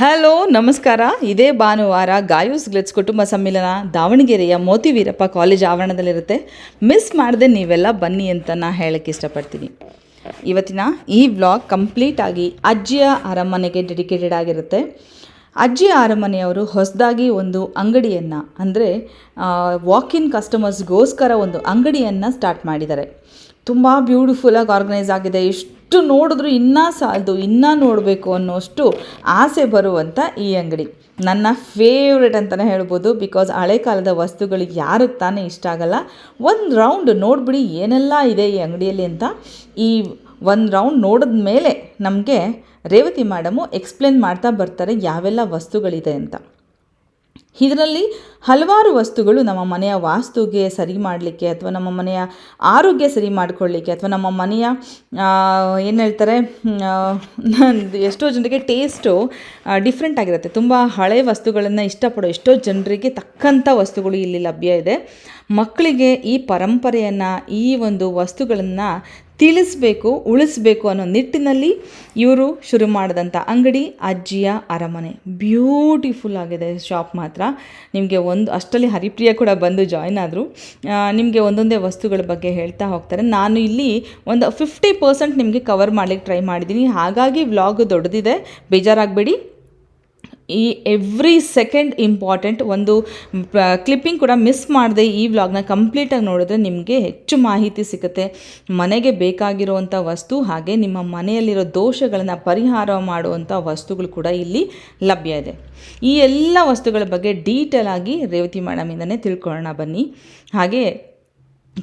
Hello, ನಮಸ್ಕಾರ. ಇದೇ ಭಾನುವಾರ ಗಾಯೂಸ್ ಗ್ಲೆಟ್ಸ್ ಕುಟುಂಬ ಸಮ್ಮಿಲನ ದಾವಣಗೆರೆಯ ಮೋತಿ ವೀರಪ್ಪ ಕಾಲೇಜ್ ಆವರಣದಲ್ಲಿರುತ್ತೆ. ಮಿಸ್ ಮಾಡದೆ ನೀವೆಲ್ಲ ಬನ್ನಿ ಅಂತ ನಾ ಹೇಳೋಕ್ಕೆ ಇಷ್ಟಪಡ್ತೀನಿ. ಇವತ್ತಿನ ಈ ವ್ಲಾಗ್ ಕಂಪ್ಲೀಟ್ ಆಗಿ ಅಜ್ಜಿಯ ಅರಮನೆಗೆ ಡೆಡಿಕೇಟೆಡ್ ಆಗಿರುತ್ತೆ. ಅಜ್ಜಿ ಅರಮನೆಯವರು ಹೊಸದಾಗಿ ಒಂದು ಅಂಗಡಿಯನ್ನು, ಅಂದರೆ ವಾಕ್ ಇನ್ ಕಸ್ಟಮರ್ಸ್ಗೋಸ್ಕರ ಒಂದು ಅಂಗಡಿಯನ್ನು ಸ್ಟಾರ್ಟ್ ಮಾಡಿದ್ದಾರೆ. ತುಂಬ ಬ್ಯೂಟಿಫುಲ್ಲಾಗಿ ಆರ್ಗನೈಸ್ ಆಗಿದೆ. ಎಷ್ಟು ನೋಡಿದ್ರು ಇನ್ನೂ ಸಾಲದು, ಇನ್ನೂ ನೋಡಬೇಕು ಅನ್ನೋಷ್ಟು ಆಸೆ ಬರುವಂಥ ಈ ಅಂಗಡಿ. ನನ್ನ ಫೇವ್ರೆಟ್ ಅಂತಲೇ ಹೇಳ್ಬೋದು ಬಿಕಾಸ್ ಹಳೆ ಕಾಲದ ವಸ್ತುಗಳಿಗೆ ಯಾರಿಗೆ ತಾನೇ ಇಷ್ಟ ಆಗಲ್ಲ. ಒಂದು ರೌಂಡ್ ನೋಡಿಬಿಡಿ, ಏನೆಲ್ಲ ಇದೆ ಈ ಅಂಗಡಿಯಲ್ಲಿ ಅಂತ. ಈ ಒಂದು ರೌಂಡ್ ನೋಡಿದ ಮೇಲೆ ನಮಗೆ ರೇವತಿ ಮೇಡಮು ಎಕ್ಸ್ಪ್ಲೇನ್ ಮಾಡ್ತಾ ಬರ್ತಾರೆ, ಯಾವೆಲ್ಲ ವಸ್ತುಗಳಿದೆ ಅಂತ. ಇದರಲ್ಲಿ ಹಲವಾರು ವಸ್ತುಗಳು ನಮ್ಮ ಮನೆಯ ವಾಸ್ತುಗೆ ಸರಿ ಮಾಡಲಿಕ್ಕೆ ಅಥವಾ ನಮ್ಮ ಮನೆಯ ಆರೋಗ್ಯ ಸರಿ ಮಾಡಿಕೊಳ್ಳಿಕ್ಕೆ ಅಥವಾ ನಮ್ಮ ಮನೆಯ ಏನು ಹೇಳ್ತಾರೆ ಎಷ್ಟೋ ಜನರಿಗೆ ಟೇಸ್ಟು ಡಿಫ್ರೆಂಟ್ ಆಗಿರುತ್ತೆ. ತುಂಬ ಹಳೆ ವಸ್ತುಗಳನ್ನು ಇಷ್ಟಪಡೋ ಎಷ್ಟೋ ಜನರಿಗೆ ತಕ್ಕಂಥ ವಸ್ತುಗಳು ಇಲ್ಲಿ ಲಭ್ಯ ಇದೆ. ಮಕ್ಕಳಿಗೆ ಈ ಪರಂಪರೆಯನ್ನು, ಈ ಒಂದು ವಸ್ತುಗಳನ್ನು ತಿಳಿಸ್ಬೇಕು, ಉಳಿಸ್ಬೇಕು ಅನ್ನೋ ನಿಟ್ಟಿನಲ್ಲಿ ಇವರು ಶುರು ಮಾಡಿದಂಥ ಅಂಗಡಿ ಅಜ್ಜಿಯ ಅರಮನೆ. ಬ್ಯೂಟಿಫುಲ್ ಆಗಿದೆ ಶಾಪ್ ಮಾತ್ರ. ನಿಮಗೆ ಒಂದು, ಅಷ್ಟರಲ್ಲಿ ಹರಿಪ್ರಿಯ ಕೂಡ ಬಂದು ಜಾಯ್ನ್ ಆದರು. ನಿಮಗೆ ಒಂದೊಂದೇ ವಸ್ತುಗಳ ಬಗ್ಗೆ ಹೇಳ್ತಾ ಹೋಗ್ತಾರೆ. ನಾನು ಇಲ್ಲಿ ಒಂದು ಫಿಫ್ಟಿ ಪರ್ಸೆಂಟ್ ನಿಮಗೆ ಕವರ್ ಮಾಡಲಿಕ್ಕೆ ಟ್ರೈ ಮಾಡಿದ್ದೀನಿ. ಹಾಗಾಗಿ ವ್ಲಾಗ್ ದೊಡ್ಡದಿದೆ. ಬೇಜಾರಾಗಬೇಡಿ. ಈ ಎವ್ರಿ ಸೆಕೆಂಡ್ ಇಂಪಾರ್ಟೆಂಟ್ ಒಂದು ಕ್ಲಿಪ್ಪಿಂಗ್ ಕೂಡ ಮಿಸ್ ಮಾಡದೆ ಈ ವ್ಲಾಗ್ನ ಕಂಪ್ಲೀಟಾಗಿ ನೋಡಿದ್ರೆ ನಿಮಗೆ ಹೆಚ್ಚು ಮಾಹಿತಿ ಸಿಗುತ್ತೆ. ಮನೆಗೆ ಬೇಕಾಗಿರುವಂಥ ವಸ್ತು ಹಾಗೆ ನಿಮ್ಮ ಮನೆಯಲ್ಲಿರೋ ದೋಷಗಳನ್ನು ಪರಿಹಾರ ಮಾಡುವಂಥ ವಸ್ತುಗಳು ಕೂಡ ಇಲ್ಲಿ ಲಭ್ಯ ಇದೆ. ಈ ಎಲ್ಲ ವಸ್ತುಗಳ ಬಗ್ಗೆ ಡೀಟೇಲ್ ಆಗಿ ರೇವತಿ ಮೇಡಮಿಂದನೇ ತಿಳ್ಕೊಳ್ಳೋಣ ಬನ್ನಿ. ಹಾಗೆ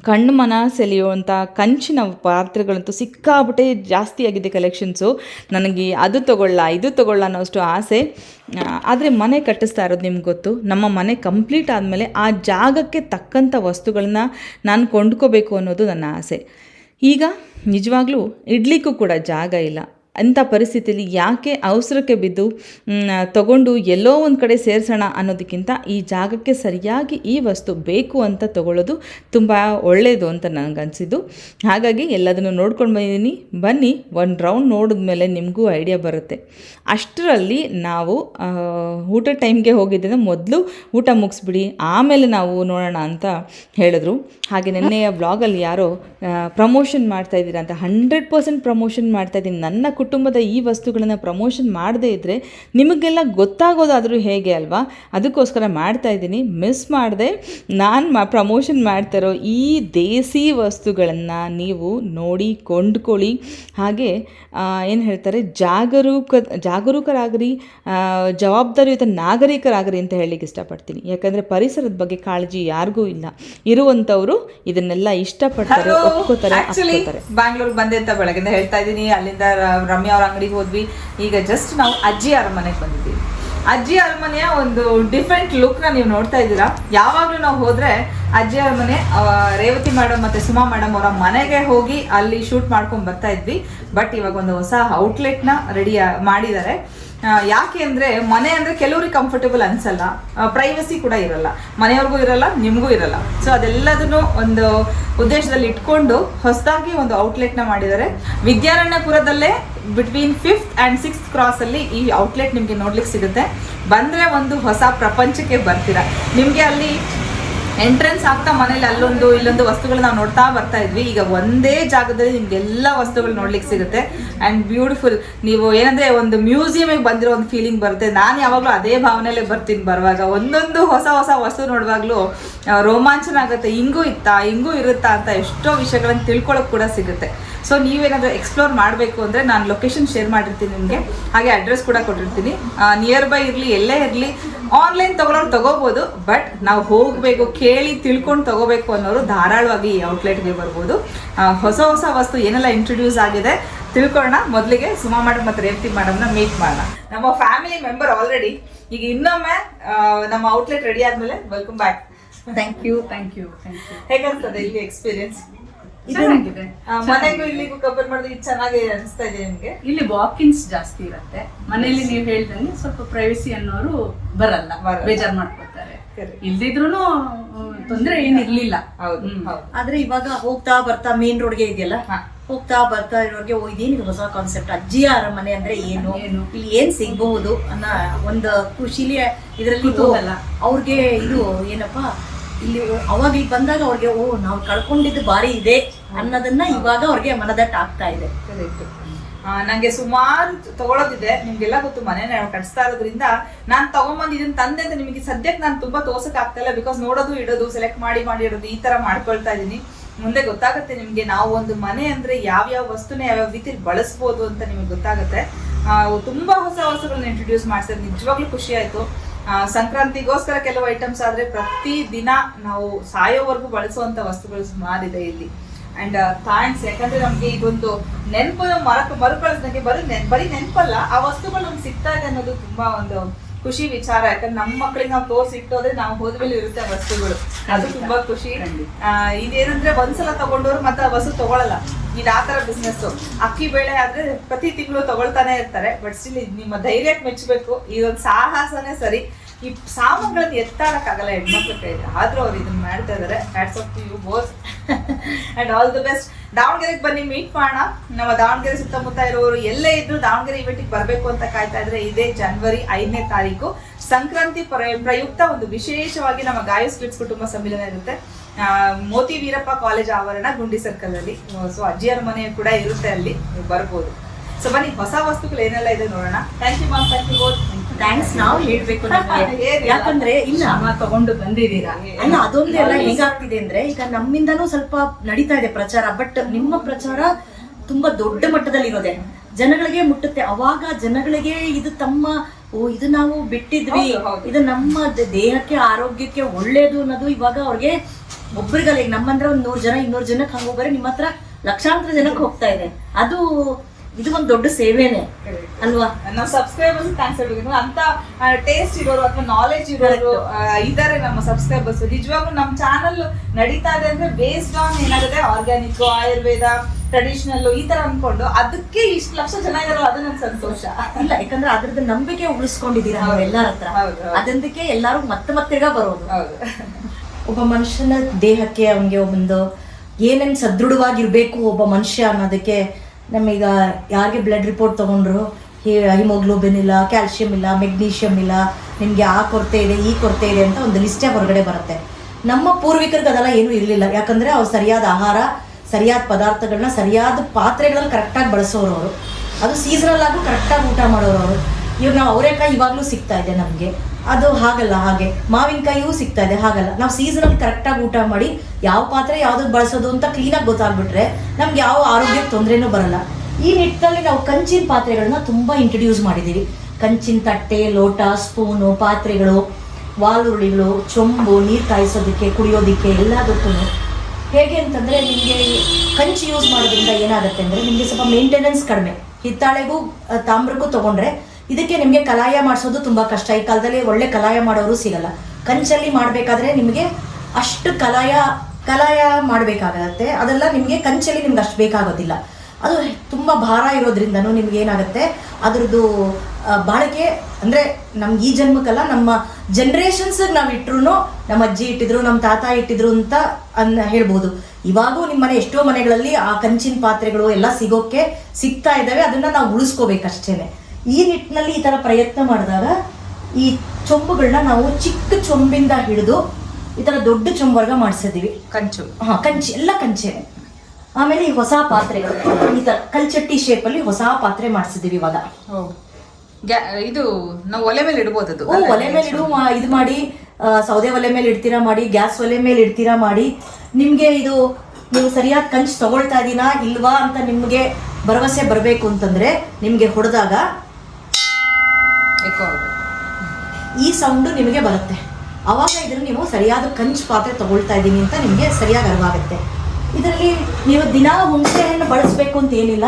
ಕಣ್ಣು ಮನ ಸೆಳೆಯುವಂಥ ಕಂಚಿನ ಪಾತ್ರೆಗಳಂತೂ ಸಿಕ್ಕಾಬಿಟ್ಟೆ ಜಾಸ್ತಿ ಆಗಿದೆ ಕಲೆಕ್ಷನ್ಸು ನನಗೆ ಅದು ತಗೊಳ್ಳ, ಇದು ತಗೊಳ್ಳ ಅನ್ನೋಷ್ಟು ಆಸೆ. ಆದರೆ ಮನೆ ಕಟ್ಟಿಸ್ತಾ ಇರೋದು ನಿಮ್ಗೆ ಗೊತ್ತು? ನಮ್ಮ ಮನೆ ಕಂಪ್ಲೀಟ್ ಆದಮೇಲೆ ಆ ಜಾಗಕ್ಕೆ ತಕ್ಕಂಥ ವಸ್ತುಗಳನ್ನ ನಾನು ಕೊಂಡ್ಕೋಬೇಕು ಅನ್ನೋದು ನನ್ನ ಆಸೆ. ಈಗ ನಿಜವಾಗ್ಲೂ ಇಡ್ಲಿಕ್ಕೂ ಕೂಡ ಜಾಗ ಇಲ್ಲ. ಅಂಥ ಪರಿಸ್ಥಿತಿಯಲ್ಲಿ ಯಾಕೆ ಅವಸರಕ್ಕೆ ಬಿದ್ದು ತಗೊಂಡು ಎಲ್ಲೋ ಒಂದು ಕಡೆ ಸೇರಿಸೋಣ ಅನ್ನೋದಕ್ಕಿಂತ ಈ ಜಾಗಕ್ಕೆ ಸರಿಯಾಗಿ ಈ ವಸ್ತು ಬೇಕು ಅಂತ ತಗೊಳ್ಳೋದು ತುಂಬ ಒಳ್ಳೆಯದು ಅಂತ ನನಗನ್ಸಿದ್ದು ಹಾಗಾಗಿ ಎಲ್ಲದನ್ನು ನೋಡ್ಕೊಂಡು ಬಂದಿದ್ದೀನಿ. ಬನ್ನಿ, ಒಂದು ರೌಂಡ್ ನೋಡಿದ ಮೇಲೆ ನಿಮಗೂ ಐಡಿಯಾ ಬರುತ್ತೆ. ಅಷ್ಟರಲ್ಲಿ ನಾವು ಊಟ ಟೈಮ್ಗೆ ಹೋಗಿದ್ದರೆ ಮೊದಲು ಊಟ ಮುಗಿಸ್ಬಿಡಿ, ಆಮೇಲೆ ನಾವು ನೋಡೋಣ ಅಂತ ಹೇಳಿದ್ರು. ಹಾಗೆ ನಿನ್ನೆಯ ಬ್ಲಾಗಲ್ಲಿ ಯಾರೋ ಪ್ರಮೋಷನ್ ಮಾಡ್ತಾ ಇದ್ದೀರಾ ಅಂತ ಹಂಡ್ರೆಡ್ ಪರ್ಸೆಂಟ್ ಪ್ರಮೋಷನ್ ಮಾಡ್ತಾ ಇದ್ದೀನಿ. ನನ್ನ ಕುಟುಂಬದ ಈ ವಸ್ತುಗಳನ್ನು ಪ್ರಮೋಷನ್ ಮಾಡದೇ ಇದ್ದರೆ ನಿಮಗೆಲ್ಲ ಗೊತ್ತಾಗೋದಾದರೂ ಹೇಗೆ ಅಲ್ವಾ? ಅದಕ್ಕೋಸ್ಕರ ಮಾಡ್ತಾ ಇದ್ದೀನಿ. ಮಿಸ್ ಮಾಡದೆ ನಾನು ಮಾ ಪ್ರಮೋಷನ್ ಮಾಡ್ತಾ ಇರೋ ಈ ದೇಸಿ ವಸ್ತುಗಳನ್ನು ನೀವು ನೋಡಿ ಕೊಂಡ್ಕೊಳ್ಳಿ. ಹಾಗೆ ಏನು ಹೇಳ್ತಾರೆ? ಜಾಗರೂಕ ಜಾಗರೂಕರಾಗ್ರಿ ಆ, ಜವಾಬ್ದಾರಿಯುತ ನಾಗರಿಕರಾಗ್ರಿ ಅಂತ ಹೇಳಲಿಕ್ಕೆ ಇಷ್ಟಪಡ್ತೀನಿ. ಯಾಕಂದರೆ ಪರಿಸರದ ಬಗ್ಗೆ ಕಾಳಜಿ ಯಾರಿಗೂ ಇಲ್ಲ. ಇರುವಂಥವರು ಇದನ್ನೆಲ್ಲ ಇಷ್ಟಪಡ್ತಾರೆ ಒಪ್ಕೋತಾರೆ ಬ್ಯಾಂಗ್ಳೂರ್ ಬಂದೆ ಅಂತ ಬೆಳಗಿಂದ ಹೇಳ್ತಾ ಇದ್ದೀನಿ. ಅಲ್ಲಿಂದ ರಮ್ಯಾ ಅವ್ರ ಅಂಗಡಿಗೆ ಹೋದ್ವಿ. ಈಗ ಜಸ್ಟ್ ನಾವು ಅಜ್ಜಿ ಅರಮನೆಗೆ ಬಂದಿದ್ದೀವಿ. ಅಜ್ಜಿ ಅರಮನೆಯ ಒಂದು ಡಿಫ್ರೆಂಟ್ ಲುಕ್ನ ನೀವು ನೋಡ್ತಾ ಇದ್ದೀರಾ. ಯಾವಾಗಲೂ ನಾವು ಹೋದ್ರೆ ಅಜ್ಜಿ ಅರಮನೆ ರೇವತಿ ಮೇಡಮ್ ಮತ್ತೆ ಸುಮಾ ಮೇಡಮ್ ಅವರ ಮನೆಗೆ ಹೋಗಿ ಅಲ್ಲಿ ಶೂಟ್ ಮಾಡ್ಕೊಂಡು ಬರ್ತಾ ಇದ್ವಿ. ಬಟ್ ಇವಾಗ ಒಂದು ಹೊಸ ಔಟ್ಲೆಟ್ನ ರೆಡಿ ಮಾಡಿದ್ದಾರೆ. ಯಾಕೆ ಅಂದರೆ ಮನೆ ಅಂದ್ರೆ ಕೆಲವ್ರಿಗೆ ಕಂಫರ್ಟಬಲ್ ಅನ್ಸಲ್ಲ. ಪ್ರೈವಸಿ ಕೂಡ ಇರಲ್ಲ. ಮನೆಯವ್ರಿಗೂ ಇರಲ್ಲ, ನಿಮಗೂ ಇರಲ್ಲ. ಸೊ ಅದೆಲ್ಲದನ್ನು ಒಂದು ಉದ್ದೇಶದಲ್ಲಿ ಇಟ್ಕೊಂಡು ಹೊಸದಾಗಿ ಒಂದು ಔಟ್ಲೆಟ್ನ ಮಾಡಿದ್ದಾರೆ. ವಿದ್ಯಾರಣ್ಯಪುರದಲ್ಲೇ between fifth and sixth cross ಅಲ್ಲಿ ಈ ಔಟ್ಲೆಟ್ ನಿಮಗೆ ನೋಡ್ಲಿಕ್ಕೆ ಸಿಗುತ್ತೆ. ಬಂದ್ರೆ ಒಂದು ಹೊಸ ಪ್ರಪಂಚಕ್ಕೆ ಬರ್ತೀರಾ. ನಿಮಗೆ ಅಲ್ಲಿ ಎಂಟ್ರೆನ್ಸ್ ಆಗ್ತಾ ಮನೇಲಿ ಅಲ್ಲೊಂದು ಇಲ್ಲೊಂದು ವಸ್ತುಗಳು ನಾವು ನೋಡ್ತಾ ಬರ್ತಾ ಇದ್ವಿ. ಈಗ ಒಂದೇ ಜಾಗದಲ್ಲಿ ನಿಮ್ಗೆ ಎಲ್ಲ ವಸ್ತುಗಳು ನೋಡ್ಲಿಕ್ಕೆ ಸಿಗುತ್ತೆ. ಅಂಡ್ ಬ್ಯೂಟಿಫುಲ್ ನೀವು ಏನಂದ್ರೆ ಒಂದು ಮ್ಯೂಸಿಯಮಿಗೆ ಬಂದಿರೋ ಒಂದು ಫೀಲಿಂಗ್ ಬರುತ್ತೆ. ನಾನು ಯಾವಾಗಲೂ ಅದೇ ಭಾವನೆಯಲ್ಲೇ ಬರ್ತೀನಿ ಬರುವಾಗ. ಒಂದೊಂದು ಹೊಸ ಹೊಸ ವಸ್ತು ನೋಡುವಾಗಲೂ ರೋಮಾಂಚನ ಆಗುತ್ತೆ. ಹಿಂಗೂ ಇತ್ತಾ ಹಿಂಗೂ ಇರುತ್ತಾ ಅಂತ ಎಷ್ಟೋ ವಿಷಯಗಳನ್ನು ತಿಳ್ಕೊಳ್ಳೋಕೆ ಕೂಡ ಸಿಗುತ್ತೆ. ಸೊ ನೀವೇನಾದರೂ ಎಕ್ಸ್ಪ್ಲೋರ್ ಮಾಡಬೇಕು ಅಂದರೆ ನಾನು ಲೊಕೇಶನ್ ಶೇರ್ ಮಾಡಿರ್ತೀನಿ ನಿಮಗೆ. ಹಾಗೆ ಅಡ್ರೆಸ್ ಕೂಡ ಕೊಟ್ಟಿರ್ತೀನಿ. ನಿಯರ್ ಬೈ ಇರಲಿ ಎಲ್ಲೇ ಇರಲಿ ಆನ್ಲೈನ್ ತಗೊಳ್ಳೋರು ತಗೋಬೋದು ಬಟ್ ನಾವು ಹೋಗಬೇಕು ಕೇಳಿ ತಿಳ್ಕೊಂಡು ತಗೋಬೇಕು ಅನ್ನೋರು ಧಾರಾಳವಾಗಿ ಈ ಔಟ್ಲೆಟ್ಗೆ ಬರ್ಬೋದು. ಹೊಸ ಹೊಸ ವಸ್ತು ಏನೆಲ್ಲ ಇಂಟ್ರೊಡ್ಯೂಸ್ ಆಗಿದೆ ತಿಳ್ಕೊಳ್ಳೋಣ. ಮೊದಲಿಗೆ ಸುಮಾ ಮೇಡಮ್ ಮತ್ತು ರೇವತಿ ಮೇಡಮ್ನ ಮೀಟ್ ಮಾಡೋಣ. ನಮ್ಮ ಫ್ಯಾಮಿಲಿ ಮೆಂಬರ್ ಆಲ್ರೆಡಿ ಈಗ ಇನ್ನೊಮ್ಮೆ ನಮ್ಮ ಔಟ್ಲೆಟ್ ರೆಡಿ ಆದಮೇಲೆ welcome back thank you thank you thank you ಇಲ್ಲಿ ಎಕ್ಸ್ಪೀರಿಯನ್ಸ್ ಚೆನ್ನಾಗಿದೆ ಮನೆಗೂ ಇಲ್ಲಿಗೂ ಕಂಪೇರ್ ಮಾಡಿದ್ರೆ ಇದು ಚೆನ್ನಾಗಿ ಅನಿಸ್ತಾ ಇದೆ ನಿಮ್ಗೆ ಇಲ್ಲಿ ವಾಕಿನ್ಸ್ ಜಾಸ್ತಿ ಇರುತ್ತೆ ಮನೆಯಲ್ಲಿ ನೀವು ಹೇಳ್ದಂಗೆ ಸ್ವಲ್ಪ ಪ್ರೈವಸಿ ಅನ್ನೋರು ಬರಲ್ಲ ಬರಲ್ಲ. ಬೇಜಾರ್ ಮಾಡ್ಕೊತಾರೆ Correct. ಇಲ್ದಿದ್ರು ತೊಂದ್ರೆ ಏನಿರ್ಲಿಲ್ಲ ಹೌದು ಹ್ಮ್. ಹೌದು ಆದ್ರೆ ಇವಾಗ ಹೋಗ್ತಾ ಬರ್ತಾ ಮೇನ್ ರೋಡ್ಗೆ ಇದೆಯಲ್ಲ ಹಾ. ಹೋಗ್ತಾ ಬರ್ತಾ ಇರೋರ್ಗೆ ಓ ಇದೇನಿದು ಹೊಸ ಕಾನ್ಸೆಪ್ಟ್ ಅಜ್ಜಿಯ ಅರಮನೆ ಅಂದ್ರೆ ಏನು ಏನು? ಇಲ್ಲಿ ಏನ್ ಸಿಗಬಹುದು ಅನ್ನೋ ಒಂದು ಖುಷಿಲಿ ಇದರಲ್ಲಿ ಕುತೂಹಲ. ಅವ್ರಿಗೆ ಇದು ಏನಪ್ಪಾ ಇಲ್ಲಿ ಅವಾಗ ಇಲ್ಲಿ ಬಂದಾಗ ಅವ್ರಿಗೆ ಓ ನಾವು ಕಳ್ಕೊಂಡಿದ್ದು ಬಾರಿ ಇದೆ ಅನ್ನೋದನ್ನ ಇವಾಗ ಅವ್ರಿಗೆ ಮನದಟ್ಟು ಆಗ್ತಾ ಇದೆ ನಂಗೆ ಸುಮಾರು ತಗೊಳೋದಿದೆ ನಿಮ್ಗೆಲ್ಲ ಗೊತ್ತು ಮನೆ ಕಟ್ಸ್ತಾ ಇರೋದ್ರಿಂದ ನಾನು ತಗೊಂಬಂದ್ ಇದನ್ನ ತಂದೆ ಅಂತ ನಿಮಗೆ ಸದ್ಯಕ್ಕೆ ನಾನು ತುಂಬಾ ತೋರ್ಸಕ್ ಆಗ್ತಾ ಇಲ್ಲ ಬಿಕಾಸ್ ನೋಡೋದು ಇಡೋದು ಸೆಲೆಕ್ಟ್ ಮಾಡಿ ಮಾಡಿ ಇಡೋದು ಈ ತರ ಮಾಡ್ಕೊಳ್ತಾ ಇದೀನಿ. ಮುಂದೆ ಗೊತ್ತಾಗುತ್ತೆ ನಿಮ್ಗೆ ನಾವು ಒಂದು ಮನೆ ಅಂದ್ರೆ ಯಾವ್ಯಾವ ವಸ್ತುನ ಯಾವ್ಯಾವ ರೀತಿಲಿ ಬಳಸ್ಬೋದು ಅಂತ ನಿಮ್ಗೆ ಗೊತ್ತಾಗುತ್ತೆ. ತುಂಬಾ ಹೊಸ ಹೊಸಗಳನ್ನ ಇಂಟ್ರೊಡ್ಯೂಸ್ ಮಾಡ್ಸಿದ್ರೆ ನಿಜವಾಗ್ಲೂ ಖುಷಿ ಆಯ್ತು. ಸಂಕ್ರಾಂತಿಗೋಸ್ಕರ ಕೆಲವು ಐಟಮ್ಸ್ ಆದ್ರೆ ಪ್ರತಿ ದಿನ ನಾವು ಸಾಯೋವರೆಗೂ ಬಳಸುವಂತ ವಸ್ತುಗಳು ಸುಮಾರಿದೆ ಇಲ್ಲಿ. ಅಂಡ್ ಥ್ಯಾಂಕ್ಸ್ ಯಾಕಂದ್ರೆ ನಮ್ಗೆ ಇದೊಂದು ನೆನಪು, ಮರಕ ಮರುಕಳಿಸ್ದಂಗೆ ಬರೀ ನೆನ್, ಬರೀ ನೆನಪಲ್ಲ, ಆ ವಸ್ತುಗಳು ನಮ್ಗೆ ಇದೆ ಅನ್ನೋದು ತುಂಬಾ ಒಂದು ಖುಷಿ ವಿಚಾರ ಯಾಕಂದ್ರೆ ನಮ್ಮ ಮಕ್ಳಿಗೆ ನಾವು ತೋರ್ಸಿ ಇಟ್ಟೋದ್ರೆ ನಾವು ಹೋದ್ಮೇಲೆ ಇರುತ್ತೆ ಆ ವಸ್ತುಗಳು. ಅದು ತುಂಬಾ ಖುಷಿ. ಇದೇನಂದ್ರೆ ಒಂದ್ಸಲ ತಗೊಂಡವ್ರು ಮತ್ತೆ ಆ ವಸ್ತು ತಗೊಳಲ್ಲ. ಇದು ಆ ತರ ಬಿಸ್ನೆಸ್ ಅಕ್ಕಿ ಬೇಳೆ ಆದ್ರೆ ಪ್ರತಿ ತಿಂಗಳು ತಗೊಳ್ತಾನೆ ಇರ್ತಾರೆ ಬಟ್ ಸ್ಟಿಲ್ ನಿಮ್ಮ ಧೈರ್ಯಕ್ಕೆ ಮೆಚ್ಚಬೇಕು ಇದೊಂದು ಸಾಹಸನೇ ಸರಿ. ಈ ಸಾಮಾನುಗಳನ್ನ ಎತ್ತಾಡಕ್ಕಾಗಲ್ಲ ಹೆಣ್ಮಕ್ಳ ಕೈಲಿ ಆದ್ರೂ ಅವ್ರು ಇದನ್ನ ಮಾಡ್ತಾ ಇದಾರೆ. Hats off to you boss and all the best ದಾವಣಗೆರೆಗೆ ಬನ್ನಿ ಮೀಟ್ ಮಾಡೋಣ. ನಮ್ಮ ದಾವಣಗೆರೆ ಸುತ್ತಮುತ್ತ ಇರೋರು ಎಲ್ಲೇ ಇದ್ರು ದಾವಣಗೆರೆ ಇವೆಂಟಿಗೆ ಬರಬೇಕು ಅಂತ ಕಾಯ್ತಾ ಇದ್ರೆ ಇದೇ ಜನವರಿ ಐದನೇ ತಾರೀಕು. ಸಂಕ್ರಾಂತಿ ಪ್ರ- ಪ್ರಯುಕ್ತ ಒಂದು ವಿಶೇಷವಾಗಿ ನಮ್ಮ ಗಾಯ ಸ್ಪಿಟ್ಸ್ ಕುಟುಂಬ ಸಮ್ಮಿಲನ ಇರುತ್ತೆ. ಮೋತಿ ವೀರಪ್ಪ ಕಾಲೇಜ್ ಆವರಣ ಗುಂಡಿ ಸರ್ಕಲ್ ಅಲ್ಲಿ. ಸೊ ಅಜ್ಜಿಯರ ಮನೆ ಕೂಡ ಇರುತ್ತೆ ಅಲ್ಲಿ. ಬರ್ಬೋದು. ಸೊ ಬನ್ನಿ ಹೊಸ ವಸ್ತುಗಳು ಏನೆಲ್ಲ ಇದೆ ನೋಡೋಣ. Thank you ma'am thank you thanks ನಾವು ಹೇಳ್ಬೇಕು ನಿಮ್ಗೆ. ಯಾಕಂದ್ರೆ ಇಲ್ಲ ಶ್ರಮ ತಗೊಂಡು ಬಂದಿದ್ದೀರಾ? ಅಲ್ಲ ಅದೊಂದು ಎಲ್ಲ ಹೇಗಾಗ್ತಿದೆ ಅಂದ್ರೆ ಈಗ ನಮ್ಮಿಂದನೂ ಸ್ವಲ್ಪ ನಡೀತಾ ಇದೆ ಪ್ರಚಾರ ಬಟ್ ನಿಮ್ಮ ಪ್ರಚಾರ ತುಂಬಾ ದೊಡ್ಡ ಮಟ್ಟದಲ್ಲಿ ಇರೋದೆ. ಜನಗಳಿಗೆ ಮುಟ್ಟುತ್ತೆ. ಅವಾಗ ಜನಗಳಿಗೆ ಇದು ತಮ್ಮ ಓ ಇದು ನಾವು ಬಿಟ್ಟಿದ್ವಿ. ಹೌದು, ಹೌದು. ಇದು ನಮ್ಮ ದ- ದೇಹಕ್ಕೆ ಆರೋಗ್ಯಕ್ಕೆ ಒಳ್ಳೇದು ಅನ್ನೋದು ಇವಾಗ ಅವ್ರಿಗೆ ಒಬ್ರಿಗಲ್ಲ. ಈಗ ನಮ್ಮಂದ್ರೆ ಒಂದ್ ನೂರ್ ಜನ ಇನ್ನೂರ್ ಜನಕ್ಕೆ ಹಂಗೋಗ್ರೆ ನಿಮ್ಮ ಹತ್ರ ಲಕ್ಷಾಂತರ ಜನಕ್ಕೆ ಹೋಗ್ತಾ ಇದೆ. ಅದು ಇದು ಒಂದು ದೊಡ್ಡ ಸೇವೆನೆ. ಅಲ್ವಾ? ನಮ್ಮ ಸಬ್ಸ್ಕ್ರೈಬರ್ಸ್ ಥ್ಯಾಂಕ್ಸ್ ಹೇಳ್ಬೇಕು. ಅಂತ ಟೇಸ್ಟ್ ಇರೋರು ಅಥವಾ ನಾಲೆಜ್ ಇರೋರು ಇದ್ದಾರೆ ನಮ್ಮ ಸಬ್ಸ್ಕ್ರೈಬರ್ಸ್ ನಿಜವಾಗ್ಲೂ ನಮ್ಮ ಚಾನಲ್ ನಡೀತಾ ಇದೆ ಅಂದ್ರೆ ಬೇಸ್ಡ್ ಆನ್ ಏನಾಗುತ್ತೆ? ಆರ್ಗ್ಯಾನಿಕ್ ಆಯುರ್ವೇದ ಟ್ರೆಡಿಷನಲ್ ಈ ತರ ಅನ್ಕೊಂಡು ಅದಕ್ಕೆ ಇಷ್ಟು ಲಕ್ಷ ಜನ ಇರೋ ಅದು ನನ್ ಸಂತೋಷ. ಇಲ್ಲ ಯಾಕಂದ್ರೆ ಅದ್ರದ್ದು ನಂಬಿಕೆ ಉಳಿಸ್ಕೊಂಡಿದ್ದೀರಾ ಎಲ್ಲಾರ ಹತ್ರ. ಅದೊಂದಕ್ಕೆ. ಎಲ್ಲಾರು ಮತ್ತೆ ಮತ್ತೆ ಬರೋದು. ಒಬ್ಬ ಮನುಷ್ಯನ ದೇಹಕ್ಕೆ ಅವನಿಗೆ ಒಂದು ಏನೇನು ಸದೃಢವಾಗಿರ್ಬೇಕು ಒಬ್ಬ ಮನುಷ್ಯ ಅನ್ನೋದಕ್ಕೆ ನಮೀಗ ಯಾರಿಗೆ ಬ್ಲಡ್ ರಿಪೋರ್ಟ್ ತೊಗೊಂಡ್ರು? ಹಿಮೋಗ್ಲೋಬಿನ್ ಇಲ್ಲ ಕ್ಯಾಲ್ಶಿಯಂ ಇಲ್ಲ ಮೆಗ್ನೀಷಿಯಂ ಇಲ್ಲ ನಿಮಗೆ ಆ ಕೊರತೆ ಇದೆ, ಈ ಕೊರತೆ ಇದೆ ಅಂತ ಒಂದು ಲಿಸ್ಟೇ ಹೊರಗಡೆ ಬರುತ್ತೆ. ನಮ್ಮ ಪೂರ್ವಿಕರಿಗೆ ಅದೆಲ್ಲ ಏನೂ ಇರಲಿಲ್ಲ. ಯಾಕಂದರೆ ಅವ್ರು ಸರಿಯಾದ ಆಹಾರ, ಸರಿಯಾದ ಪದಾರ್ಥಗಳನ್ನ ಸರಿಯಾದ ಪಾತ್ರೆಗಳಲ್ಲಿ ಕರೆಕ್ಟಾಗಿ ಬಳಸೋರು ಅವರು ಅದು ಸೀಸನಲ್ ಆಗು ಕರೆಕ್ಟಾಗಿ ಊಟ ಮಾಡೋರು ಅವರು ಇವಾಗ ನಾವು ಅವರೆಕಾಯಿ ಇವಾಗಲೂ ಸಿಗ್ತಾ ಇದೆ ನಮಗೆ. ಅದು ಹಾಗಲ್ಲ, ಹಾಗೆ ಮಾವಿನಕಾಯಿಯೂ ಸಿಗ್ತಾ ಇದೆ, ಹಾಗಲ್ಲ. ನಾವು ಸೀಸನಲ್ಲಿ ಕರೆಕ್ಟಾಗಿ ಊಟ ಮಾಡಿ ಯಾವ ಪಾತ್ರೆ ಯಾವ್ದಕ್ಕೆ ಬಳಸೋದು ಅಂತ ಕ್ಲೀನಾಗಿ ಗೊತ್ತಾಗ್ಬಿಟ್ರೆ ನಮ್ಗೆ ಯಾವ ಆರೋಗ್ಯಕ್ಕೆ ತೊಂದರೆನೂ ಬರಲ್ಲ. ಈ ನಿಟ್ಟಿನಲ್ಲಿ ನಾವು ಕಂಚಿನ ಪಾತ್ರೆಗಳನ್ನ ತುಂಬ ಇಂಟ್ರಡ್ಯೂಸ್ ಮಾಡಿದ್ದೀವಿ ಕಂಚಿನ ತಟ್ಟೆ, ಲೋಟ ಸ್ಪೂನು ಪಾತ್ರೆಗಳು, ವಾಲುರುಳಿಗಳು, ಚೊಂಬು, ನೀರು ಕಾಯಿಸೋದಕ್ಕೆ, ಕುಡಿಯೋದಕ್ಕೆ ಎಲ್ಲದಕ್ಕೂ. ಹೇಗೆ ಅಂತಂದರೆ ನಿಮಗೆ ಕಂಚು ಯೂಸ್ ಮಾಡೋದ್ರಿಂದ ಏನಾಗುತ್ತೆ ಅಂದರೆ ನಿಮಗೆ ಸ್ವಲ್ಪ ಮೇಂಟೆನೆನ್ಸ್ ಕಡಿಮೆ. ಹಿತ್ತಾಳೆಗೂ, ತಾಮ್ರಕ್ಕೂ ತೊಗೊಂಡ್ರೆ ಇದಕ್ಕೆ ನಿಮಗೆ ಕಲಾಯ ಮಾಡಿಸೋದು ತುಂಬ ಕಷ್ಟ. ಈ ಕಾಲದಲ್ಲಿ ಒಳ್ಳೆ ಕಲಾಯ ಮಾಡೋರು ಸಿಗಲ್ಲ. ಕಂಚಲ್ಲಿ ಮಾಡಬೇಕಾದ್ರೆ ನಿಮಗೆ ಅಷ್ಟು ಕಲಾಯ ಕಲಾಯ ಮಾಡಬೇಕಾಗತ್ತೆ. ಅದೆಲ್ಲ ನಿಮಗೆ ಕಂಚಲ್ಲಿ ನಿಮ್ಗೆ ಅಷ್ಟು ಬೇಕಾಗೋದಿಲ್ಲ. ಅದು ತುಂಬ ಭಾರ ಇರೋದ್ರಿಂದನೂ ನಿಮ್ಗೆ ಏನಾಗುತ್ತೆ? ಅದ್ರದ್ದು ಬಾಳಿಕೆ ಅಂದರೆ ನಮ್ಗೆ ಈ ಜನ್ಮಕ್ಕಲ್ಲ, ನಮ್ಮ ಜನ್ರೇಷನ್ಸಿಗೆ ನಾವು ಇಟ್ರು ನಮ್ಮ ಅಜ್ಜಿ ಇಟ್ಟಿದ್ರು, ನಮ್ಮ ತಾತ ಇಟ್ಟಿದ್ರು ಅಂತ ಅನ್ನ ಹೇಳ್ಬೋದು. ಇವಾಗೂ ನಿಮ್ಮ ಮನೆ ಎಷ್ಟೋ ಮನೆಗಳಲ್ಲಿ ಆ ಕಂಚಿನ ಪಾತ್ರೆಗಳು ಎಲ್ಲ ಸಿಗೋಕ್ಕೆ ಸಿಗ್ತಾ ಇದ್ದಾವೆ ಅದನ್ನ ನಾವು ಉಳಿಸ್ಕೋಬೇಕಷ್ಟೇನೆ. ಈ ನಿಟ್ಟಿನಲ್ಲಿ ಈ ಥರ ಪ್ರಯತ್ನ ಮಾಡಿದಾಗ ಈ ಚೊಂಬುಗಳನ್ನ ನಾವು ಚಿಕ್ಕ ಚೊಂಬಿಂದ ಹಿಡಿದು ಈ ಥರ ದೊಡ್ಡ ಚೊಂಬರ್ಗ ಮಾಡಿಸಿದ್ದೀವಿ. ಕಂಚು. ಹಾಂ ಕಂಚಿ ಎಲ್ಲ ಕಂಚೆ ಆಮೇಲೆ ಈ ಹೊಸ ಪಾತ್ರೆಗಳು. ಈ ಥರ ಕಲ್ಚಟ್ಟಿ ಶೇಪಲ್ಲಿ ಹೊಸ ಪಾತ್ರೆ ಮಾಡಿಸಿದೀವಿ ಇವಾಗ. ಇದು ನಾವು ಒಲೆ ಮೇಲೆ ಇಡ್ಬೋದು ಅದು. ಒಲೆ ಮೇಲೆ ಇಡು ಇದು ಮಾಡಿ ಸೌದೆ ಒಲೆ ಮೇಲೆ ಇಡ್ತೀರಾ ಮಾಡಿ ಗ್ಯಾಸ್ ಒಲೆ ಮೇಲೆ ಇಡ್ತೀರಾ ಮಾಡಿ. ನಿಮಗೆ ಇದು ನೀವು ಸರಿಯಾದ ಕಂಚು ತಗೊಳ್ತಾ ಇದೀನಾ ಇಲ್ವಾ ಅಂತ ನಿಮಗೆ ಭರವಸೆ ಬರಬೇಕು ಅಂತಂದ್ರೆ ನಿಮಗೆ ಹೊಡೆದಾಗ ಈ ಸೌಂಡು ನಿಮಗೆ ಬರುತ್ತೆ. ಅವಾಗ ಇದನ್ನು ನೀವು ಸರಿಯಾದ ಕಂಚ್ ಪಾತ್ರೆ ತಗೊಳ್ತಾ ಇದ್ದೀನಿ ಅಂತ ನಿಮಗೆ ಸರಿಯಾಗಿ ಅರಿವಾಗುತ್ತೆ. ಇದರಲ್ಲಿ ನೀವು ದಿನಾ ಹುಣಸೆ ಹಣ್ಣು ಬಳಸಬೇಕು ಅಂತ ಏನಿಲ್ಲ.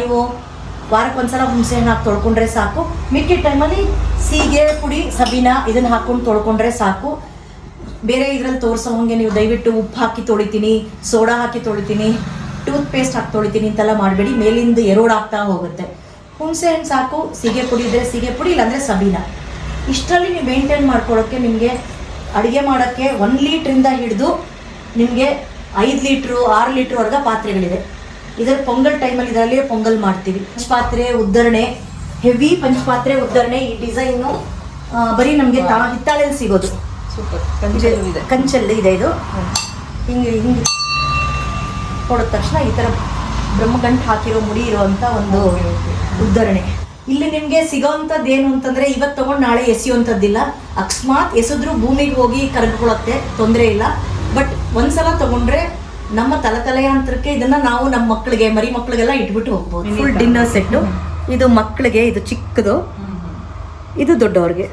ನೀವು ವಾರಕ್ಕೊಂದ್ಸಲ ಹುಣಸೆ ಹಣ್ಣು ಹಾಕಿ ತೊಳ್ಕೊಂಡ್ರೆ ಸಾಕು. ಮಿಕ್ಕಿದ ಟೈಮಲ್ಲಿ ಸೀಗೆ, ಪುಡಿ, ಸಬೀನ ಇದನ್ನು ಹಾಕೊಂಡು ತೊಳ್ಕೊಂಡ್ರೆ ಸಾಕು. ಬೇರೆ ಇದರಲ್ಲಿ ತೋರಿಸೋ ಹಂಗೆ ನೀವು ದಯವಿಟ್ಟು ಉಪ್ಪು ಹಾಕಿ ತೊಳಿತೀನಿ, ಸೋಡಾ ಹಾಕಿ ತೊಳಿತೀನಿ ಟೂತ್ ಪೇಸ್ಟ್ ಹಾಕಿ ತೊಳಿತೀನಿ ಅಂತೆಲ್ಲ ಮಾಡಬೇಡಿ. ಮೇಲಿಂದ ಎರೋಡ್ ಆಗ್ತಾ ಹೋಗುತ್ತೆ. ಹುಣಸೆ ಹಣ್ಣು ಸಾಕು ಸೀಗೆ ಪುಡಿ ಇದ್ದರೆ ಸೀಗೆ ಪುಡಿ ಇಲ್ಲಾಂದರೆ ಸಬೀನ. ಇಷ್ಟರಲ್ಲಿ ನೀವು ಮೇಂಟೈನ್ ಮಾಡ್ಕೊಳ್ಳೋಕ್ಕೆ ನಿಮಗೆ ಅಡುಗೆ ಮಾಡೋಕ್ಕೆ ಒನ್ ಲೀಟ್ರಿಂದ ಹಿಡಿದು ನಿಮಗೆ ಐದು ಲೀಟ್ರು ಆರು ಲೀಟ್ರ್ವರೆಗೆ ಪಾತ್ರೆಗಳಿದೆ ಇದರ ಪೊಂಗಲ್ ಟೈಮಲ್ಲಿ ಇದರಲ್ಲಿ ಪೊಂಗಲ್ ಮಾಡ್ತೀವಿ. ಪಂಚಪಾತ್ರೆ ಉದ್ದರಣೆ ಹೆವಿ ಪಂಚಪಾತ್ರೆ ಉದ್ದರಣೆ ಈ ಡಿಸೈನು ಬರೀ ನಮಗೆ ತಾ ಹಿತ್ತಾಳೆಯಲ್ಲಿ ಸಿಗೋದು. ಸೂಪರ್ ಕಂಚಲ್ಲೂ ಇದೆ. ಕಂಚಲ್ಲಿ ಇದೆ ಇದು. ಹಿಂಗೆ ಹಿಂಗೆ ಕೊಡೋದ ತಕ್ಷಣ ಈ ಥರ ಬ್ರಹ್ಮಗಂಟು ಹಾಕಿರೋ ಮುಡಿ ಇರುವಂಥ ಒಂದು ಉದ್ದರಣೆ ಇಲ್ಲಿ ನಿಮಗೆ ಸಿಗೋವಂಥದ್ದು ಏನು ಅಂತಂದ್ರೆ ಇವತ್ತು ತಗೊಂಡು ನಾಳೆ ಎಸೆಯುವಂಥದ್ದಿಲ್ಲ. ಅಕಸ್ಮಾತ್ ಎಸೆದ್ರು ಭೂಮಿಗೆ ಹೋಗಿ ಕರಗಿಕೊಳ್ಳುತ್ತೆ ತೊಂದರೆ ಇಲ್ಲ. ಬಟ್ ಒಂದ್ಸಲ ತಗೊಂಡ್ರೆ ನಮ್ಮ ತಲೆತಲೆಯಾಂತರಕ್ಕೆ ಇದನ್ನ ನಾವು ನಮ್ಮ ಮಕ್ಕಳಿಗೆ ಮರಿ ಮಕ್ಕಳಿಗೆಲ್ಲ ಇಟ್ಬಿಟ್ಟು ಹೋಗ್ಬೋದು. ಫುಲ್ ಡಿನ್ನರ್ ಸೆಟ್ಟು ಇದು ಮಕ್ಕಳಿಗೆ ಇದು ಚಿಕ್ಕದು. ಇದು ದೊಡ್ಡವ್ರಿಗೆ.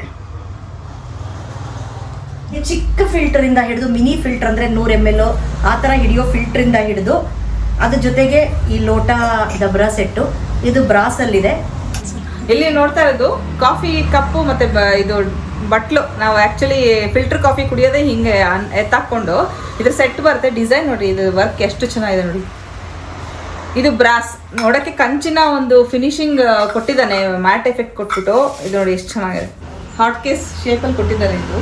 ಈ ಚಿಕ್ಕ ಫಿಲ್ಟರ್ ಇಂದ ಹಿಡಿದು ಮಿನಿ ಫಿಲ್ಟರ್ ಅಂದ್ರೆ ನೂರ್ ಎಂ ಎಲ್ ಆ ತರ ಹಿಡಿಯೋ ಫಿಲ್ಟರ್ ಇಂದ ಹಿಡಿದು ಅದ್ರ ಜೊತೆಗೆ ಈ ಲೋಟ ಡಬ್ರಾ ಸೆಟ್ಟು ಇದು ಬ್ರಾಸ್ ಅಲ್ಲಿದೆ. ಇಲ್ಲಿ ನೋಡ್ತಾ ಇರೋದು ಕಾಫಿ ಕಪ್ಪು ಮತ್ತೆ ಇದು ಬಟ್ಲು. ನಾವು ಆಕ್ಚುಲಿ ಫಿಲ್ಟರ್ ಕಾಫಿ ಕುಡಿಯೋದೇ ಹಿಂಗೆ ಎತ್ತಾಕೊಂಡು ಇದ್ರ ಸೆಟ್ ಬರುತ್ತೆ. ಡಿಸೈನ್ ನೋಡಿ ಇದು ವರ್ಕ್ ಎಷ್ಟು ಚೆನ್ನಾಗಿದೆ ನೋಡಿ. ಇದು ಬ್ರಾಸ್ ನೋಡಕ್ಕೆ ಕಂಚಿನ ಒಂದು ಫಿನಿಶಿಂಗ್ ಕೊಟ್ಟಿದ್ದಾನೆ. ಮ್ಯಾಟ್ ಎಫೆಕ್ಟ್ ಕೊಟ್ಬಿಟ್ಟು. ಇದು ನೋಡಿ ಎಷ್ಟು ಚೆನ್ನಾಗಿದೆ. ಹಾಟ್ ಕೇಸ್ ಶೇಪಲ್ಲಿ ಕೊಟ್ಟಿದ್ದಾರೆ ಇದು.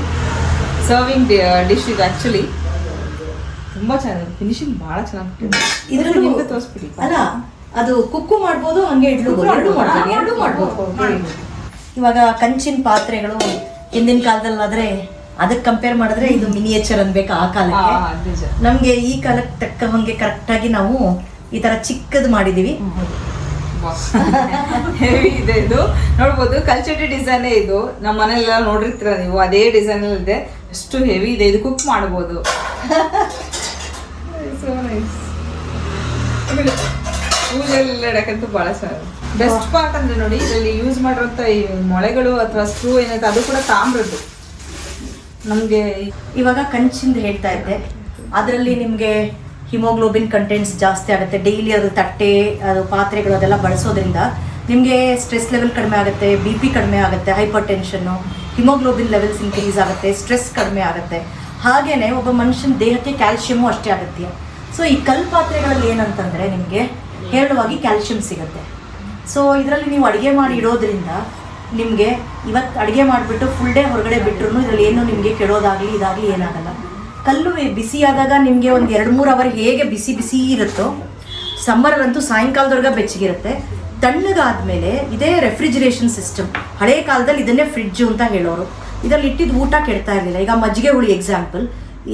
ಸರ್ವಿಂಗ್ ಡಿಶ್ ಇದು ಆ್ಯಕ್ಚುಲಿ ತುಂಬ ಚೆನ್ನಾಗಿದೆ. ಫಿನಿಶಿಂಗ್ ಭಾಳ ಚೆನ್ನಾಗಿ ತೋರಿಸ್ಬಿಡಿ. ಅಲ್ಲ ಅದು ಕುಕ್ಕು ಮಾಡ್ಬೋದು ಹಂಗೆ ಇಡ್ಲು ಎರಡು ಮಾಡ್ಬೋದು. ಎರಡು ಮಾಡ್ಬೋದು. ಇವಾಗ ಕಂಚಿನ ಪಾತ್ರೆಗಳು ಹಿಂದಿನ ಕಾಲದಲ್ಲಾದ್ರೆ ಅದಕ್ಕೆ ಕಂಪೇರ್ ಮಾಡಿದ್ರೆ ಇದು ಮಿನಿಯೇಚರ್ ಅನ್ಬೇಕು ಆ ಕಾಲಕ್ಕೆ. ನಮಗೆ ನಿಜ. ನಮ್ಗೆ ಈ ಕಾಲಕ್ಕೆ ತಕ್ಕ ಹಂಗೆ ಕರೆಕ್ಟ್ ಆಗಿ ನಾವು ಈ ತರ ಚಿಕ್ಕದು ಮಾಡಿದೀವಿ. ಹೆವಿ ಇದೆ ಇದು. ನೋಡ್ಬೋದು ಕಲ್ಚಟಿ ಡಿಸೈನೇ ಇದು. ನಮ್ಮ ಮನೆಯಲ್ಲ ನೋಡಿರ್ತೀರ ನೀವು ಅದೇ ಡಿಸೈನ್ ಇದೆ ಅಷ್ಟು ಹೆವಿ ಇದೆ. ಇದು ಕುಕ್ ಮಾಡ್ಬೋದು. So ಬಹಳ ಚೆನ್ನಾಗಿದೆ ಬೆಸ್ಟ್ ಪಾರ್ಟ್ ಅಂದ್ರೆ ನೋಡಿ ಇದರಲ್ಲಿ ಯೂಸ್ ಮಾಡಿರೋಂಥ ಈ ಮೊಳೆಗಳು ಅಥವಾ ಸ್ಕ್ರೂ ಏನೈತೆ ಅದು ಕೂಡ ತಾಮ್ರದ್ದು. ನಮಗೆ ಇವಾಗ ಕಂಚಿಂದ ಹೇಳ್ತಾ ಇದ್ದೆ. ಅದರಲ್ಲಿ ನಿಮಗೆ ಹಿಮೋಗ್ಲೋಬಿನ್ ಕಂಟೆಂಟ್ಸ್ ಜಾಸ್ತಿ ಆಗುತ್ತೆ. ಡೈಲಿ ಅದು ತಟ್ಟೆ, ಅದು ಪಾತ್ರೆಗಳು ಅದೆಲ್ಲ ಬಳಸೋದ್ರಿಂದ ನಿಮಗೆ ಸ್ಟ್ರೆಸ್ ಲೆವೆಲ್ ಕಡಿಮೆ ಆಗುತ್ತೆ ಬಿ ಪಿ ಕಡಿಮೆ ಆಗುತ್ತೆ hypertension haemoglobin levels increase ಆಗುತ್ತೆ ಸ್ಟ್ರೆಸ್ ಕಡಿಮೆ ಆಗುತ್ತೆ. ಹಾಗೇನೆ ಒಬ್ಬ ಮನುಷ್ಯನ ದೇಹಕ್ಕೆ ಕ್ಯಾಲ್ಶಿಯಮು ಅಷ್ಟೇ ಆಗುತ್ತೆ ಸೊ ಈ ಕಲ್ ಪಾತ್ರೆಗಳಲ್ಲಿ ಏನಂತಂದರೆ ನಿಮಗೆ ಹೇರಳವಾಗಿ ಕ್ಯಾಲ್ಶಿಯಂ ಸಿಗುತ್ತೆ. ಸೊ ಇದರಲ್ಲಿ ನೀವು ಅಡುಗೆ ಮಾಡಿ ಇಡೋದ್ರಿಂದ ನಿಮಗೆ ಇವತ್ತು ಅಡುಗೆ ಮಾಡಿಬಿಟ್ಟು ಫುಲ್ ಡೇ ಹೊರಗಡೆ ಬಿಟ್ಟರು ಇದರಲ್ಲಿ ಏನು ನಿಮಗೆ ಕೆಡೋದಾಗಲಿ ಇದಾಗಲಿ ಏನಾಗಲ್ಲ. ಕಲ್ಲು ಬಿಸಿ ಆದಾಗ ನಿಮಗೆ ಒಂದು ಎರಡು ಮೂರು ಅವರ್ ಹೇಗೆ ಬಿಸಿ ಬಿಸಿ ಇರುತ್ತೋ ಸಮ್ಮರಲ್ಲಂತೂ ಸಾಯಂಕಾಲದವರೆಗೆ ಬೆಚ್ಚಗಿರುತ್ತೆ. ತಣ್ಣಗಾದ್ಮೇಲೆ ಇದೇ ರೆಫ್ರಿಜಿರೇಷನ್ ಸಿಸ್ಟಮ್ ಹಳೆ ಕಾಲದಲ್ಲಿ ಇದನ್ನೇ ಫ್ರಿಡ್ಜು ಅಂತ ಹೇಳೋರು. ಇದರಲ್ಲಿ ಇಟ್ಟಿದ್ದು ಊಟ ಕೆಡ್ತಾ ಇರಲಿಲ್ಲ. ಈಗ ಮಜ್ಜಿಗೆ ಹುಳಿ ಎಕ್ಸಾಂಪಲ್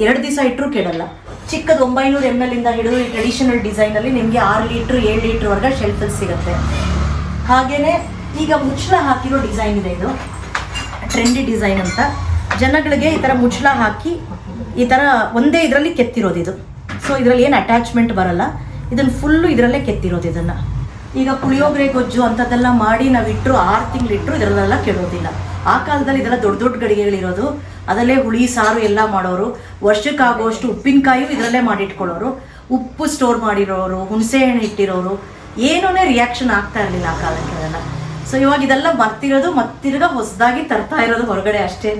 ಎರಡು ದಿವಸ ಇಟ್ಟರೂ ಕೆಡಲ್ಲ. ಚಿಕ್ಕದು ಒಂಬೈನೂರು ಎಂ ಎಲ್ ಇಂದ ಹಿಡಿದು ಈ ಟ್ರೆಡಿಷನಲ್ ಡಿಸೈನಲ್ಲಿ ನಿಮಗೆ ಆರು ಲೀಟ್ರ್, ಏಳು ಲೀಟ್ರ್ವರೆಗೆ ಶೆಲ್ಫಲ್ಲಿ ಸಿಗುತ್ತೆ. ಹಾಗೇನೆ ಈಗ ಮುಚ್ಚಳ ಹಾಕಿರೋ ಡಿಸೈನ್ ಇದೆ ಇದು. ಟ್ರೆಂಡಿ ಡಿಸೈನ್ ಅಂತ. ಜನಗಳಿಗೆ ಈ ತರ ಮುಚ್ಚಳ ಹಾಕಿ ಈ ತರ ಒಂದೇ ಇದರಲ್ಲಿ ಕೆತ್ತಿರೋದು ಇದು. ಸೊ ಇದರಲ್ಲಿ ಏನು ಅಟ್ಯಾಚ್ಮೆಂಟ್ ಬರಲ್ಲ. ಇದನ್ನ ಫುಲ್ಲು ಇದರಲ್ಲೇ ಕೆತ್ತಿರೋದು ಇದನ್ನ. ಈಗ ಪುಳಿಯೋಗರೆ, ಗೊಜ್ಜು ಅಂಥದ್ದೆಲ್ಲ ಮಾಡಿ ನಾವು ಇಟ್ಟರು ಆರು ತಿಂಗಳಿಟ್ಟರು ಇದರಲ್ಲೆಲ್ಲ ಕೆಡೋದಿಲ್ಲ. ಆ ಕಾಲದಲ್ಲಿ ಇದೆಲ್ಲ ದೊಡ್ಡ ದೊಡ್ಡ ಗಡಿಗೆಗಳಿರೋದು. ಅದರಲ್ಲೇ ಹುಳಿ, ಸಾರು ಎಲ್ಲ ಮಾಡೋರು. ವರ್ಷಕ್ಕಾಗುವಷ್ಟು ಉಪ್ಪಿನಕಾಯಿಯೂ ಇದರಲ್ಲೇ ಮಾಡಿಟ್ಕೊಳ್ಳೋರು. ಉಪ್ಪು ಸ್ಟೋರ್ ಮಾಡಿರೋರು, ಹುಣಸೆ ಹಣ್ಣು ಇಟ್ಟಿರೋರು. ಏನೂ ರಿಯಾಕ್ಷನ್ ಆಗ್ತಾ ಇರಲಿಲ್ಲ ಆ ಕಾಲಕ್ಕೆ ಅದೆಲ್ಲ ಸೊ ಇವಾಗ ಇದೆಲ್ಲ ಬರ್ತಿರೋದು ಮತ್ತಿರ್ಗ ಹೊಸದಾಗಿ ತರ್ತಾ ಇರೋದು ಹೊರಗಡೆ ಅಷ್ಟೇ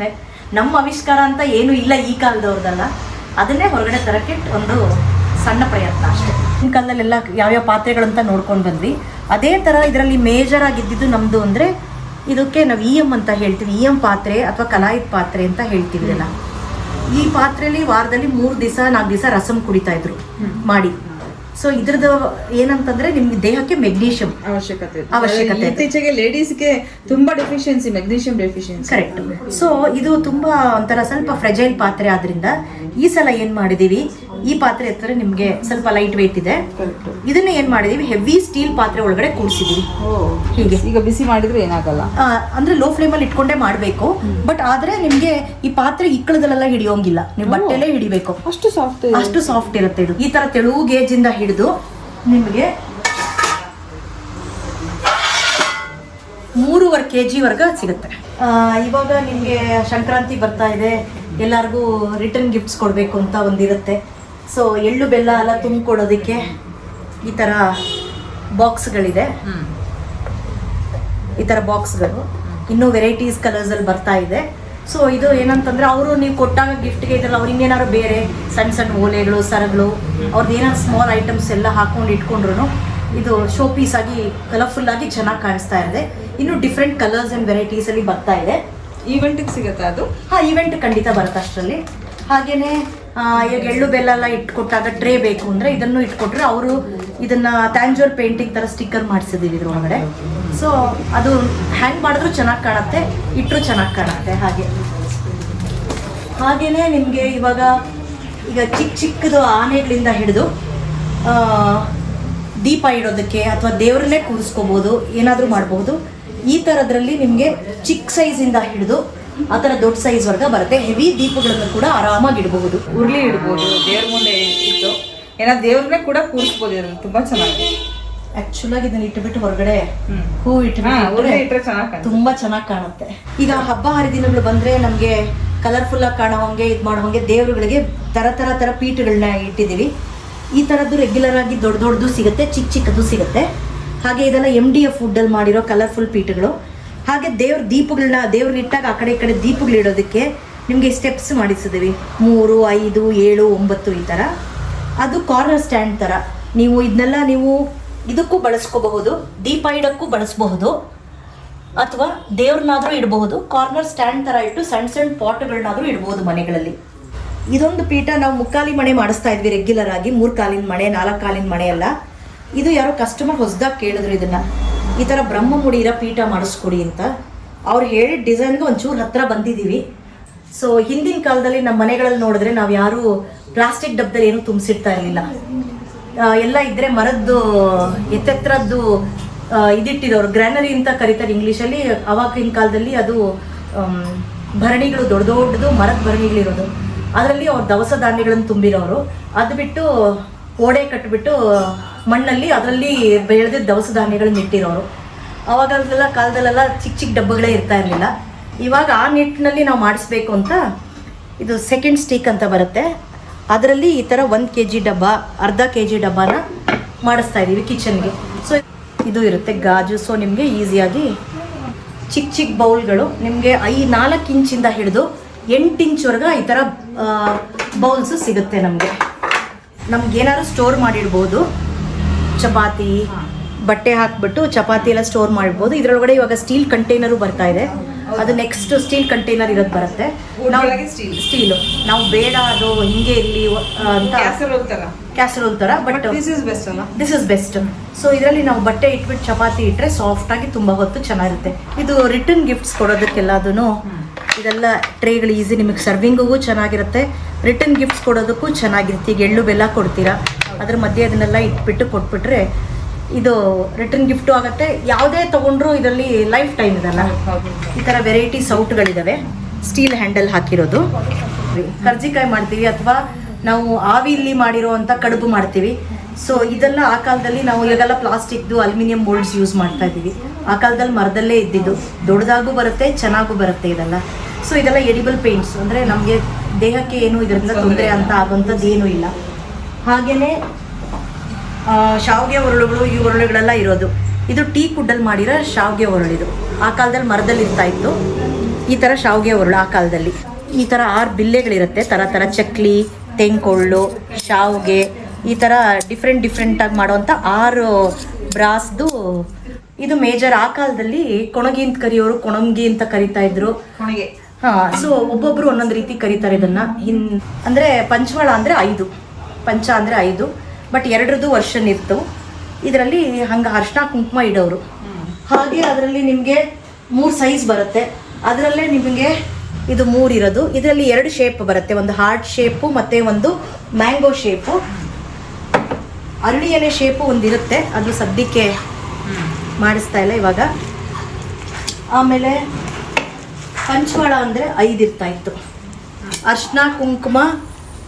ನಮ್ಮ ಆವಿಷ್ಕಾರ ಅಂತ ಏನು ಇಲ್ಲ ಈ ಕಾಲದವ್ರದಲ್ಲ ಅದನ್ನೇ ಹೊರಗಡೆ ತರಕ್ಕೆ ಒಂದು ಸಣ್ಣ ಪ್ರಯತ್ನ ಅಷ್ಟೇ. ಈ ಕಾಲದಲ್ಲೆಲ್ಲ ಯಾವ್ಯಾವ ಪಾತ್ರೆಗಳಂತ ನೋಡ್ಕೊಂಡು ಬಂದ್ವಿ. ಅದೇ ಥರ ಇದರಲ್ಲಿ ಮೇಜರ್ ಆಗಿದ್ದಿದ್ದು ನಮ್ಮದು ಅಂದರೆ ಇದಕ್ಕೆ ನಾವು ಇ ಎಂ ಅಂತ ಹೇಳ್ತೀವಿ. ಇ ಎಂ ಪಾತ್ರೆ ಅಥವಾ ಕಲಾಯಿತ್ ಪಾತ್ರೆ ಅಂತ ಹೇಳ್ತೀವಿ ಈ ಪಾತ್ರೆಯಲ್ಲಿ ವಾರದಲ್ಲಿ ಮೂರು ದಿವಸ ನಾಲ್ಕು ದಿವಸ ರಸಂ ಕುಡಿತಾ ಇದ್ರು ಮಾಡಿ. ಸೊ ಇದ್ರದ್ದು ಏನಂತಂದ್ರೆ ನಿಮ್ಗೆ ದೇಹಕ್ಕೆ ಮೆಗ್ನೀಷಿಯಂ ಅವಶ್ಯಕತೆ. ಅವಶ್ಯಕತೆ. ಇತ್ತೀಚೆಗೆ ಲೇಡೀಸ್ಗೆ ತುಂಬಾ deficiency magnesium deficiency correct so ಇದು ತುಂಬಾ ಒಂಥರ ಸ್ವಲ್ಪ ಫ್ರೆಜೈಲ್ ಪಾತ್ರೆ ಆದ್ರಿಂದ ಈ ಸಲ ಏನ್ ಮಾಡಿದೀವಿ? ಈ ಪಾತ್ರೆ ಎತ್ತರ ನಿಮ್ಗೆ ಸ್ವಲ್ಪ ಲೈಟ್ ವೇಟ್ ಇದೆ. ಇದನ್ನ ಏನ್ ಮಾಡಿದೀವಿ? ಹೆವಿ ಸ್ಟೀಲ್ ಪಾತ್ರೆ ಒಳಗಡೆ ಕೂಡಿಸಿದೀವಿ. ಹೀಗೆ. ಈಗ ಬಿಸಿ ಮಾಡಿದ್ರೆ ಏನಾಗಲ್ಲ? ಅಂದ್ರೆ ಲೋ ಫ್ಲೇಮ್ ಅಲ್ಲಿ ಇಟ್ಕೊಂಡೇ ಮಾಡಬೇಕು. ಬಟ್ ಆದ್ರೆ ನಿಮ್ಗೆ ಈ ಪಾತ್ರೆ ಇಕ್ಕಳದಲ್ಲೆಲ್ಲ ಹಿಡಿಯೋಂಗಿಲ್ಲ. ನೀವು ಬಟ್ಟೆಲೇ ಹಿಡಿಬೇಕು. ಅಷ್ಟು ಸಾಫ್ಟ್ ಅಷ್ಟು ಸಾಫ್ಟ್ ಇರುತ್ತೆ ಇದು. ಈ ತರ ತೆಳು ಗೇಜ್ ಇಂದ ಹಿಡಿದು ನಿಮಗೆ ಮೂರುವರೆ ಕೆ ಜಿವರೆಗ ಸಿಗುತ್ತೆ. ಆ, ಇವಾಗ ನಿಮಗೆ ಸಂಕ್ರಾಂತಿ ಬರ್ತಾ ಇದೆ. ಎಲ್ಲರಿಗೂ ರಿಟರ್ನ್ ಗಿಫ್ಟ್ಸ್ ಕೊಡಬೇಕು ಅಂತ ಒಂದಿರುತ್ತೆ. ಸೊ ಎಳ್ಳು ಬೆಲ್ಲ ಎಲ್ಲ ತುಂಬಿಕೊಡೋದಕ್ಕೆ ಈ ಥರ ಬಾಕ್ಸ್ಗಳಿದೆ. ಈ ಥರ ಬಾಕ್ಸ್ಗಳು. ಇನ್ನೂ ವೆರೈಟೀಸ್ ಕಲರ್ಸಲ್ಲಿ ಬರ್ತಾ ಇದೆ. ಸೊ ಇದು ಏನಂತಂದ್ರೆ ಅವರು ನೀವು ಕೊಟ್ಟಾಗ ಗಿಫ್ಟ್ಗೆ ಇದ್ರಲ್ಲ ಅವ್ರಿಗೆ ಏನಾದ್ರು ಬೇರೆ ಸಣ್ಣ ಸಣ್ಣ ಓಲೆಗಳು ಸರಗಳು ಅವ್ರದ್ದು ಏನಾದ್ರು ಸ್ಮಾಲ್ ಐಟಮ್ಸ್ ಎಲ್ಲ ಹಾಕೊಂಡು ಇಟ್ಕೊಂಡ್ರು ಇದು ಶೋ ಪೀಸ್ ಆಗಿ ಕಲರ್ಫುಲ್ ಆಗಿ ಚೆನ್ನಾಗಿ ಕಾಣಿಸ್ತಾ ಇದೆ. ಇನ್ನು ಡಿಫ್ರೆಂಟ್ ಕಲರ್ಸ್ ಆ್ಯಂಡ್ ವೆರೈಟೀಸಲ್ಲಿ ಬರ್ತಾ ಇದೆ. ಈವೆಂಟಿಗೆ ಸಿಗತ್ತಾ ಅದು? ಹಾಂ ಈವೆಂಟ್ ಖಂಡಿತ ಬರುತ್ತೆ ಅಷ್ಟರಲ್ಲಿ. ಹಾಗೇನೆ ಈಗ ಎಳ್ಳು ಬೆಲ್ಲ ಎಲ್ಲ ಇಟ್ಕೊಟ್ಟಾಗ ಟ್ರೇ ಬೇಕು ಅಂದರೆ ಇದನ್ನು ಇಟ್ಕೊಟ್ರೆ ಅವರು ಇದನ್ನ ತ್ಯಾಂಜೋರ್ ಪೇಂಟಿಂಗ್ ತರ ಸ್ಟಿಕ್ಕರ್ ಮಾಡಿಸಿದೀವಿ ಇದ್ರ ಒಳಗಡೆ ಸೊ ಅದು ಹ್ಯಾಂಗ್ ಮಾಡಿದ್ರು ಚೆನ್ನಾಗಿ ಕಾಣುತ್ತೆ ಇಟ್ಟರು ಚೆನ್ನಾಗಿ ಕಾಣುತ್ತೆ ಹಾಗೆ. ಹಾಗೇನೆ ನಿಮಗೆ ಇವಾಗ ಈಗ ಚಿಕ್ಕ ಚಿಕ್ಕದು ಆನೆಗಳಿಂದ ಹಿಡಿದು ದೀಪ ಇಡೋದಕ್ಕೆ ಅಥವಾ ದೇವ್ರನ್ನೇ ಕೂರಿಸ್ಕೋಬೋದು, ಏನಾದರೂ ಮಾಡ್ಬೋದು, ಈ ಥರದ್ರಲ್ಲಿ ನಿಮಗೆ ಚಿಕ್ಕ ಸೈಜಿಂದ ಹಿಡಿದು ಆ ಥರ ದೊಡ್ಡ ವರ್ಗ ಬರುತ್ತೆ. ಹೆವಿ ದೀಪಗಳನ್ನು ಕೂಡ ಆರಾಮಾಗಿ ಇಡಬಹುದು. ಉರ್ಲಿ ಇಡ್ಬೋದು ದೇವ್ರ ಮುಂದೆ ಇಟ್ಟು. ಏನಾದ್ರು ದೇವ್ರನ್ನೇ ಕೂಡ ಕೂರಿಸ್ಬೋದು ಇದನ್ನು ತುಂಬಾ ಚೆನ್ನಾಗಿದೆ. ಆಕ್ಚುಲಾಗಿ ಇದನ್ನ ಇಟ್ಬಿಟ್ಟು ಹೊರಗಡೆ. ಹೂ ಇಟ್ಟರೆ ತುಂಬಾ ಚೆನ್ನಾಗಿ ಕಾಣುತ್ತೆ. ಈಗ ಹಬ್ಬ ಹರಿದಿನಗಳು ಬಂದ್ರೆ ನಮ್ಗೆ ಕಲರ್ಫುಲ್ ಆಗಿ ಕಾಣೋ ಹಂಗೆ ಇದು ಮಾಡೋ ಹಂಗೆ ದೇವರುಗಳಿಗೆ ತರ ತರ ತರ ಪೀಠಗಳನ್ನ ಇಟ್ಟಿದ್ದೀವಿ. ಈ ತರದ್ದು ರೆಗ್ಯುಲರ್ ಆಗಿ ದೊಡ್ಡ ದೊಡ್ಡದು ಸಿಗುತ್ತೆ ಚಿಕ್ಕ ಚಿಕ್ಕದು ಸಿಗುತ್ತೆ. ಹಾಗೆ ಇದೆಲ್ಲ ಎಂ ಡಿ ಎಫ್ ಅಲ್ಲಿ ಮಾಡಿರೋ ಕಲರ್ಫುಲ್ ಪೀಠಗಳು. ಹಾಗೆ ದೇವ್ರ ದೀಪಗಳನ್ನ, ದೇವ್ರನ್ನ ಇಟ್ಟಾಗ ಆ ಕಡೆ ಈ ಕಡೆ ದೀಪಗಳಿಡೋದಕ್ಕೆ ನಿಮಗೆ ಸ್ಟೆಪ್ಸ್ ಮಾಡಿಸಿದ್ದೀವಿ. ಮೂರು, ಐದು, ಏಳು, ಒಂಬತ್ತು ಈ ಥರ ಅದು ಕಾರ್ನರ್ ಸ್ಟ್ಯಾಂಡ್ ಥರ ನೀವು ಇದನ್ನೆಲ್ಲ ನೀವು ಇದಕ್ಕೂ ಬಳಸ್ಕೋಬಹುದು, ದೀಪ ಇಡೋಕ್ಕೂ ಬಳಸಬಹುದು, ಅಥವಾ ದೇವ್ರನ್ನಾದರೂ ಇಡಬಹುದು ಕಾರ್ನರ್ ಸ್ಟ್ಯಾಂಡ್ ಥರ ಇಟ್ಟು ಸಣ್ಣ ಸಣ್ಣ ಪಾಟ್ಗಳನ್ನಾದರೂ ಇಡಬಹುದು ಮನೆಗಳಲ್ಲಿ. ಇದೊಂದು ಪೀಠ ನಾವು ಮುಕ್ಕಾಲಿ ಮನೆ ಮಾಡಿಸ್ತಾ ಇದ್ವಿ ರೆಗ್ಯುಲರ್ ಆಗಿ ಮೂರು ಕಾಲಿನ ಮನೆ ನಾಲ್ಕು ಕಾಲಿನ ಮನೆ ಎಲ್ಲ. ಇದು ಯಾರೋ ಕಸ್ಟಮರ್ ಹೊಸದಾಗಿ ಕೇಳಿದ್ರು ಇದನ್ನ. ಈ ಥರ ಬ್ರಹ್ಮ ಮುಡಿರ ಪೀಠ ಮಾಡಿಸ್ಕೊಡಿ ಅಂತ ಅವ್ರು ಹೇಳಿದ ಡಿಸೈನ್ಗೆ ಒಂಚೂರು ಹತ್ರ ಬಂದಿದ್ದೀವಿ ಸೊ ಹಿಂದಿನ ಕಾಲದಲ್ಲಿ ನಮ್ಮ ಮನೆಗಳಲ್ಲಿ ನೋಡಿದ್ರೆ ನಾವು ಯಾರು ಪ್ಲಾಸ್ಟಿಕ್ ಡಬ್ಬದಲ್ಲಿ ಏನು ತುಂಬಿಸಿಡ್ತಾ ಇರಲಿಲ್ಲ. ಎಲ್ಲ ಇದ್ರೆ ಮರದ್ದು, ಎತ್ತೆತ್ತರದ್ದು ಇದಿಟ್ಟಿರೋರು ಗ್ರ್ಯಾನರಿ ಅಂತ ಕರೀತಾರೆ ಇಂಗ್ಲೀಷಲ್ಲಿ. ಅವಾಗಿನ ಕಾಲದಲ್ಲಿ ಅದು ಭರಣಿಗಳು ದೊಡ್ಡ ದೊಡ್ಡದು ಮರದ ಭರಣಿಗಳಿರೋದು. ಅದರಲ್ಲಿ ಅವ್ರು ದವಸ ಧಾನ್ಯಗಳನ್ನು ತುಂಬಿರೋರು. ಅದು ಬಿಟ್ಟು ಓಡೆ ಕಟ್ಬಿಟ್ಟು ಮಣ್ಣಲ್ಲಿ ಅದರಲ್ಲಿ ಬೆಳೆದ ದವಸ ಧಾನ್ಯಗಳನ್ನ ಇಟ್ಟಿರೋರು ಅವಾಗಲೆಲ್ಲ ಕಾಲದಲ್ಲೆಲ್ಲ ಚಿಕ್ಕ ಚಿಕ್ಕ ಡಬ್ಬಗಳೇ ಇರ್ತಾ ಇರಲಿಲ್ಲ. ಇವಾಗ ಆ ನಿಟ್ಟಿನಲ್ಲಿ ನಾವು ಮಾಡಿಸ್ಬೇಕು ಅಂತ ಇದು ಸೆಕೆಂಡ್ ಸ್ಟಿಕ್ ಅಂತ ಬರುತ್ತೆ. ಅದರಲ್ಲಿ ಈ ಥರ ಒಂದು ಕೆ ಜಿ ಡಬ್ಬ, ಅರ್ಧ ಕೆ ಜಿ ಡಬ್ಬನ ಮಾಡಿಸ್ತಾ ಇದ್ದೀವಿ ಕಿಚನ್ಗೆ ಸೊ ಇದು ಇರುತ್ತೆ ಗಾಜು. ಸೊ ನಿಮಗೆ ಈಸಿಯಾಗಿ ಚಿಕ್ಕ ಚಿಕ್ಕ ಬೌಲ್ಗಳು. ನಿಮಗೆ ಐ ನಾಲ್ಕು ಇಂಚಿಂದ ಹಿಡಿದು ಎಂಟು ಇಂಚ್ವರೆಗೆ ಈ ಥರ ಬೌಲ್ಸು ಸಿಗುತ್ತೆ ನಮಗೆ. ನಮ್ಗೆ ಏನಾದ್ರು ಸ್ಟೋರ್ ಮಾಡಿಡ್ಬೋದು. ಚಪಾತಿ ಬಟ್ಟೆ ಹಾಕ್ಬಿಟ್ಟು ಚಪಾತಿ ಎಲ್ಲ ಸ್ಟೋರ್ ಮಾಡ್ಬೋದು ಇದರೊಳಗಡೆ ಇವಾಗ ಸ್ಟೀಲ್ ಕಂಟೈನರು ಬರ್ತಾ ಇದೆ. ಅದು ನೆಕ್ಸ್ಟ್ ಸ್ಟೀಲ್ ಕಂಟೈನರ್ ಇರೋದು ಬರುತ್ತೆ. ನಾವು. ಸ್ಟೀಲು ನಾವು ಬೇಡ ಅದು ಹಿಂಗೆ ಇರಲಿ ಅಂತ ಕ್ಯಾಸರೋಲ್ ತರ. ಕ್ಯಾಸರೋಲ್ ಥರ ಬಟ್ ದಿಸ್ ಇಸ್ ಬೆಸ್ಟ್ ಅಲ್ಲ ದಿಸ್ ಇಸ್ ಬೆಸ್ಟ್ ಸೊ ಇದರಲ್ಲಿ ನಾವು ಬಟ್ಟೆ ಇಟ್ಬಿಟ್ಟು ಚಪಾತಿ ಇಟ್ಟರೆ ಸಾಫ್ಟಾಗಿ ತುಂಬ ಹೊತ್ತು ಚೆನ್ನಾಗಿರುತ್ತೆ. ಇದು ರಿಟರ್ನ್ ಗಿಫ್ಟ್ಸ್ ಕೊಡೋದಕ್ಕೆಲ್ಲದೂ ಇದೆಲ್ಲ ಟ್ರೇಗಳು ಈಸಿ ನಿಮಗೆ ಸರ್ವಿಂಗಿಗೂ ಚೆನ್ನಾಗಿರುತ್ತೆ. ರಿಟರ್ನ್ ಗಿಫ್ಟ್ಸ್ ಕೊಡೋದಕ್ಕೂ ಚೆನ್ನಾಗಿರುತ್ತೆ. ಈಗ ಎಳ್ಳು ಬೆಲ್ಲ ಕೊಡ್ತೀರಾ? ಅದ್ರ ಮಧ್ಯೆ ಅದನ್ನೆಲ್ಲ ಇಟ್ಬಿಟ್ಟು ಕೊಟ್ಬಿಟ್ರೆ ಇದು ರಿಟರ್ನ್ ಗಿಫ್ಟು ಆಗುತ್ತೆ. ಯಾವುದೇ ತೊಗೊಂಡ್ರು ಇದರಲ್ಲಿ ಲೈಫ್ ಟೈಮ್ ಇದಲ್ಲ. ಈ ಥರ ವೆರೈಟಿ ಸೌಟ್ಗಳಿದ್ದಾವೆ ಸ್ಟೀಲ್ ಹ್ಯಾಂಡಲ್ ಹಾಕಿರೋದು. ಕರ್ಜಿಕಾಯಿ ಮಾಡ್ತೀವಿ ಅಥವಾ ನಾವು ಆವಿಲಿ ಮಾಡಿರೋವಂಥ ಕಡುಬು ಮಾಡ್ತೀವಿ. ಸೊ ಇದೆಲ್ಲ ಆ ಕಾಲದಲ್ಲಿ ನಾವು ಇವಾಗೆಲ್ಲ ಪ್ಲಾಸ್ಟಿಕ್ದು ಅಲ್ಯೂಮಿನಿಯಂ ಮೋಲ್ಡ್ಸ್ ಯೂಸ್ ಮಾಡ್ತಾ ಇದ್ದೀವಿ. ಆ ಕಾಲದಲ್ಲಿ ಮರದಲ್ಲೇ ಇದ್ದಿದ್ದು. ದೊಡ್ಡದಾಗೂ ಬರುತ್ತೆ, ಚೆನ್ನಾಗೂ ಬರುತ್ತೆ ಇದೆಲ್ಲ. ಸೊ ಇದೆಲ್ಲ ಎಡಿಬಲ್ ಪೇಂಟ್ಸ್. ಅಂದರೆ ನಮಗೆ ದೇಹಕ್ಕೆ ಏನು ಇದರಿಂದ ತೊಂದರೆ ಅಂತ ಆಗುವಂಥದ್ದು ಏನೂ ಇಲ್ಲ. ಹಾಗೆಯೇ ಶಾವಿಗೆ ಒರಳುಗಳು ಈ ಒರಳುಗಳೆಲ್ಲ ಇರೋದು. ಇದು ಟೀ ಕುಡ್ಡಲ್ಲಿ ಮಾಡಿರೋ ಶಾವಿಗೆ ಒರಳಿದು ಆ ಕಾಲದಲ್ಲಿ ಮರದಲ್ಲಿ ಇರ್ತಾ ಇತ್ತು. ಈ ಥರ ಶಾವಿಗೆ ಒರಳು ಆ ಕಾಲದಲ್ಲಿ. ಈ ಥರ ಆರು ಬಿಲ್ಲೆಗಳಿರುತ್ತೆ. ಥರ ಥರ ಚಕ್ಲಿ ತೆಂಕೊಳ್ಳು ಶಾವಿಗೆ ಈ ಥರ ಡಿಫ್ರೆಂಟ್ ಡಿಫ್ರೆಂಟಾಗಿ ಮಾಡುವಂಥ ಆರು ಬ್ರಾಸ್ದು ಇದು ಮೇಜರ್ ಆ ಕಾಲದಲ್ಲಿ ಕೊಣಗಿ ಅಂತ ಕರೆಯೋರು ಕೊಣಂಗಿ ಅಂತ ಕರಿತಾ ಇದ್ರು. ಸೊ ಒಬ್ಬೊಬ್ರು ಒಂದೊಂದು ರೀತಿ ಕರೀತಾರೆ ಇದನ್ನ. ಹಿನ್ ಅಂದ್ರೆ ಪಂಚವಾಳ ಅಂದ್ರೆ ಐದು. ಪಂಚ ಅಂದ್ರೆ ಐದು. ಬಟ್ ಎರಡರದ್ದು ವರ್ಷನ್ ಇತ್ತು ಇದರಲ್ಲಿ ಹಂಗ ಅರ್ಶನ ಕುಂಕುಮ ಇಡೋರು. ಹಾಗೆ ಅದರಲ್ಲಿ ನಿಮಗೆ ಮೂರು ಸೈಜ್ ಬರುತ್ತೆ. ಅದರಲ್ಲೇ ನಿಮಗೆ ಇದು ಮೂರು ಇರೋದು. ಇದರಲ್ಲಿ ಎರಡು ಶೇಪ್ ಬರುತ್ತೆ. ಒಂದು ಹಾರ್ಟ್ ಶೇಪು ಮತ್ತೆ ಒಂದು ಮ್ಯಾಂಗೋ ಶೇಪು ಅರಳಿ ಎಲೆ ಶೇಪು ಒಂದಿರುತ್ತೆ. ಅದು ಸದ್ಯಕ್ಕೆ ಮಾಡಿಸ್ತಾ ಇಲ್ಲ ಇವಾಗ. ಆಮೇಲೆ ಪಂಚವಾಳ ಅಂದರೆ ಐದು ಇರ್ತಾ ಇತ್ತು. ಅರ್ಶನ ಕುಂಕುಮ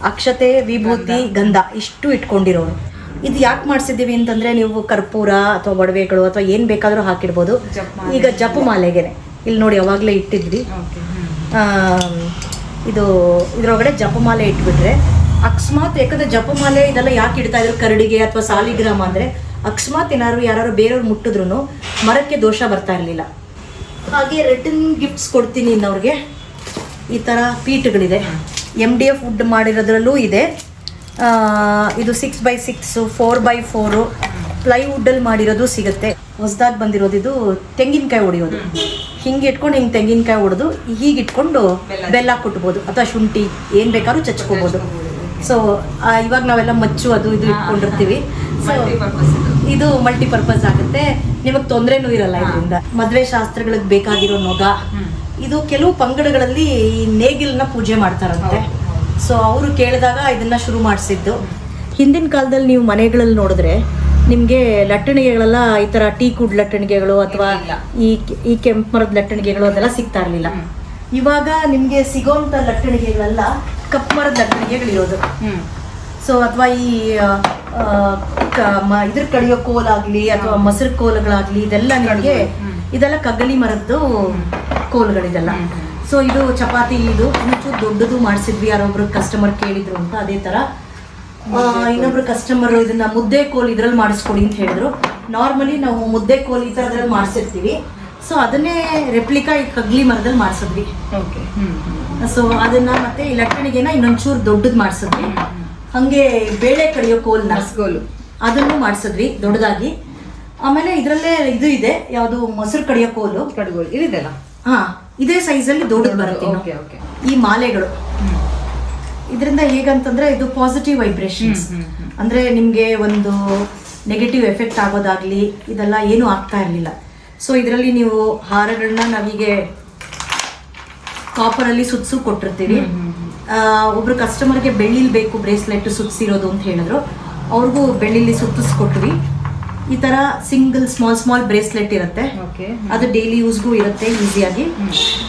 ಅಕ್ಷತೆ ವಿಭೂತಿ ಗಂಧ. ಇಷ್ಟು ಇಟ್ಕೊಂಡಿರೋರು. ಇದು ಯಾಕೆ ಮಾಡಿಸಿದ್ದೀವಿ ಅಂತಂದರೆ ನೀವು ಕರ್ಪೂರ ಅಥವಾ ಒಡವೆಗಳು ಅಥವಾ ಏನು ಬೇಕಾದರೂ ಹಾಕಿಡ್ಬೋದು. ಈಗ ಈಗ ಜಪಮಾಲೆಗೆನೆ ಇಲ್ಲಿ ನೋಡಿ ಯಾವಾಗಲೇ ಇಟ್ಟಿದ್ವಿ. ಇದು ಇದರೊಳಗಡೆ ಜಪಮಾಲೆ ಇಟ್ಬಿಟ್ರೆ ಅಕಸ್ಮಾತ್ ಯಾಕಂದ್ರೆ ಜಪಮಾಲೆ ಇದೆಲ್ಲ ಯಾಕೆ ಇಡ್ತಾ ಇದ್ರು? ಕರಡಿಗೆ ಅಥವಾ ಸಾಲಿಗ್ರಾಮ ಅಂದರೆ ಅಕಸ್ಮಾತ್ ಏನಾದ್ರು ಯಾರು ಬೇರೆಯವ್ರು ಮುಟ್ಟಿದ್ರು ಮರಕ್ಕೆ ದೋಷ ಬರ್ತಾ ಇರಲಿಲ್ಲ. ಹಾಗೆ ರಿಟರ್ನ್ ಗಿಫ್ಟ್ಸ್ ಕೊಡ್ತೀನಿ ಇನ್ನವ್ರಿಗೆ. ಈ ಥರ ಪೀಟ್ಗಳಿದೆ ಎಂ ಡಿ ಎಫ್ ವುಡ್ ಮಾಡಿರೋದ್ರಲ್ಲೂ ಇದೆ. ಇದು six by six four by four ಪ್ಲೈವುಡ್ಡಲ್ಲಿ ಮಾಡಿರೋದು ಸಿಗುತ್ತೆ. ಹೊಸದಾಗಿ ಬಂದಿರೋದು ಇದು ತೆಂಗಿನಕಾಯಿ ಹೊಡೆಯೋದು ಹಿಂಗೆ ಇಟ್ಕೊಂಡು ಹಿಂಗೆ ತೆಂಗಿನಕಾಯಿ ಹೊಡೆದು ಹೀಗೆ ಇಟ್ಕೊಂಡು ಬೆಲ್ಲ ಕುಟ್ಬೋದು. ಅಥವಾ ಶುಂಠಿ ಏನು ಬೇಕಾದ್ರೂ ಚಚ್ಕೋಬೋದು. ಸೊ ಇವಾಗ ನಾವೆಲ್ಲ ಮಚ್ಚು ಅದು ಇದು ಇಟ್ಕೊಂಡಿರ್ತೀವಿ. ಇದು. ಇದು ಮಲ್ಟಿಪರ್ಪಸ್ ಆಗುತ್ತೆ. ನಿಮಗೆ ತೊಂದರೆನೂ ಇರಲ್ಲ ಇದರಿಂದ. ಮದ್ವೆ ಶಾಸ್ತ್ರಗಳಿಗೆ ಬೇಕಾಗಿರೋ ನೊಗ. ಇದು ಕೆಲವು ಪಂಗಡಗಳಲ್ಲಿ ಈ ನೇಗಿಲ್ನ ಪೂಜೆ ಮಾಡ್ತಾರಂತೆ. ಸೊ ಅವರು ಕೇಳಿದಾಗ ಇದನ್ನ ಶುರು ಮಾಡಿಸಿದ್ದು. ಹಿಂದಿನ ಕಾಲದಲ್ಲಿ ನೀವು ಮನೆಗಳಲ್ಲಿ ನೋಡಿದ್ರೆ ನಿಮಗೆ ಲಟ್ಟಣಿಗೆಗಳೆಲ್ಲ ಈ ತರ ಟೀ ಕುಡ್ ಲಟ್ಟಣಿಗೆಗಳು ಅಥವಾ ಈ ಈ ಕೆಂಪು ಮರದ ಲಟ್ಟಣಿಗೆಗಳು ಅದೆಲ್ಲ ಸಿಗ್ತಾ ಇರ್ಲಿಲ್ಲ ಇವಾಗ ನಿಮಗೆ ಸಿಗೋಂಥ ಲಟ್ಟಣಿಗೆಗಳೆಲ್ಲ ಕಪ್ಪು ಮರದ ಲಟ್ಟಣಿಗೆಗಳಿರೋದು. ಸೊ ಅಥವಾ ಈ ಇದ್ರ ಕಡಿಯೋ ಕೋಲಾಗ್ಲಿ ಅಥವಾ ಮೊಸರು ಕೋಲುಗಳಾಗ್ಲಿ ಇದೆಲ್ಲ ನಿಮಗೆ ಇದೆಲ್ಲ ಕಗ್ಗಲಿ ಮರದ್ದು ಕೋಲುಗಳಿದೆಲ್ಲ. ಸೊ ಇದು ಚಪಾತಿ ಇದು ಒಂಚೂರು ದೊಡ್ಡದು ಮಾಡಿಸಿದ್ವಿ. ಯಾರೊಬ್ರು ಕಸ್ಟಮರ್ ಕೇಳಿದ್ರು ಅಂತ ಅದೇ ತರ. ಆ, ಇನ್ನೊಬ್ರು ಕಸ್ಟಮರ್ ಇದನ್ನ ಮುದ್ದೆ ಕೋಲ್ ಇದ್ರಲ್ಲಿ ಮಾಡಿಸ್ಕೊಡಿ ಅಂತ ಹೇಳಿದ್ರು. ನಾರ್ಮಲಿ ನಾವು ಮುದ್ದೆ ಕೋಲ್ ಈ ಥರದ್ರಲ್ಲಿ ಮಾಡಿಸಿರ್ತೀವಿ. ಸೊ ಅದನ್ನೇ ರೆಪ್ಲಿಕಾ ಈ ಕಗ್ಲಿ ಮರದಲ್ಲಿ ಮಾಡಿಸಿದ್ವಿ. ಓಕೆ ಸೊ ಅದನ್ನ ಮತ್ತೆ ಈ ಲಟ್ಟಣಿಗೆನ ಇನ್ನೊಂಚೂರು ದೊಡ್ಡದು ಮಾಡಿಸಿದ್ವಿ. ಹಂಗೆ ಬೇಳೆ ಕಡಿಯೋ ಕೋಲ್ ನಸ್ಗೋಲು ಅದನ್ನು ಮಾಡಿಸಿದ್ವಿ ದೊಡ್ಡದಾಗಿ. ಆಮೇಲೆ ಇದರಲ್ಲೇ ಇದು ಇದೆ ಯಾವುದು ಮೊಸರು ಕಡಿಯೋ ಕೋಲು. ಕಡ್ಗೋಲು. ಇದಿದೆಲ್ಲ ಹಾ ಇದೇ ಸೈಜಲ್ಲಿ ದೊಡ್ಡದು ಬರುತ್ತೆ ಈ ಮಾಲೆಗಳು. ಇದರಿಂದ ಹೇಗಂತಂದ್ರೆ ಇದು ಪಾಸಿಟಿವ್ ವೈಬ್ರೇಷನ್ಸ್ ಅಂದ್ರೆ ನಿಮ್ಗೆ ಒಂದು ನೆಗೆಟಿವ್ ಎಫೆಕ್ಟ್ ಆಗೋದಾಗ್ಲಿ ಇದೆಲ್ಲ ಏನೂ ಆಗ್ತಾ ಇರಲಿಲ್ಲ. ಸೊ ಇದರಲ್ಲಿ ನೀವು ಹಾರಗಳನ್ನ ನಾವೀಗೆ ಕಾಪರಲ್ಲಿ ಸುತ್ಸು ಕೊಟ್ಟಿರ್ತೀವಿ ಆ, ಒಬ್ರು ಕಸ್ಟಮರ್ಗೆ ಬೆಳ್ಳಿಲಿ ಬೇಕು ಬ್ರೇಸ್ಲೆಟ್ ಸುತ್ತಿಸಿರೋದು ಅಂತ ಹೇಳಿದ್ರು. ಅವ್ರಿಗೂ ಬೆಳ್ಳಿಲಿ ಸುತ್ತಿಸ್ಕೊಟ್ವಿ. ಈ ತರ ಸಿಂಗಲ್ ಸ್ಮಾಲ್ ಸ್ಮಾಲ್ ಬ್ರೇಸ್ಲೆಟ್ ಇರುತ್ತೆ. ಓಕೆ ಅದು ಡೈಲಿ ಯೂಸ್ಗೂ ಇರುತ್ತೆ ಈಸಿಯಾಗಿ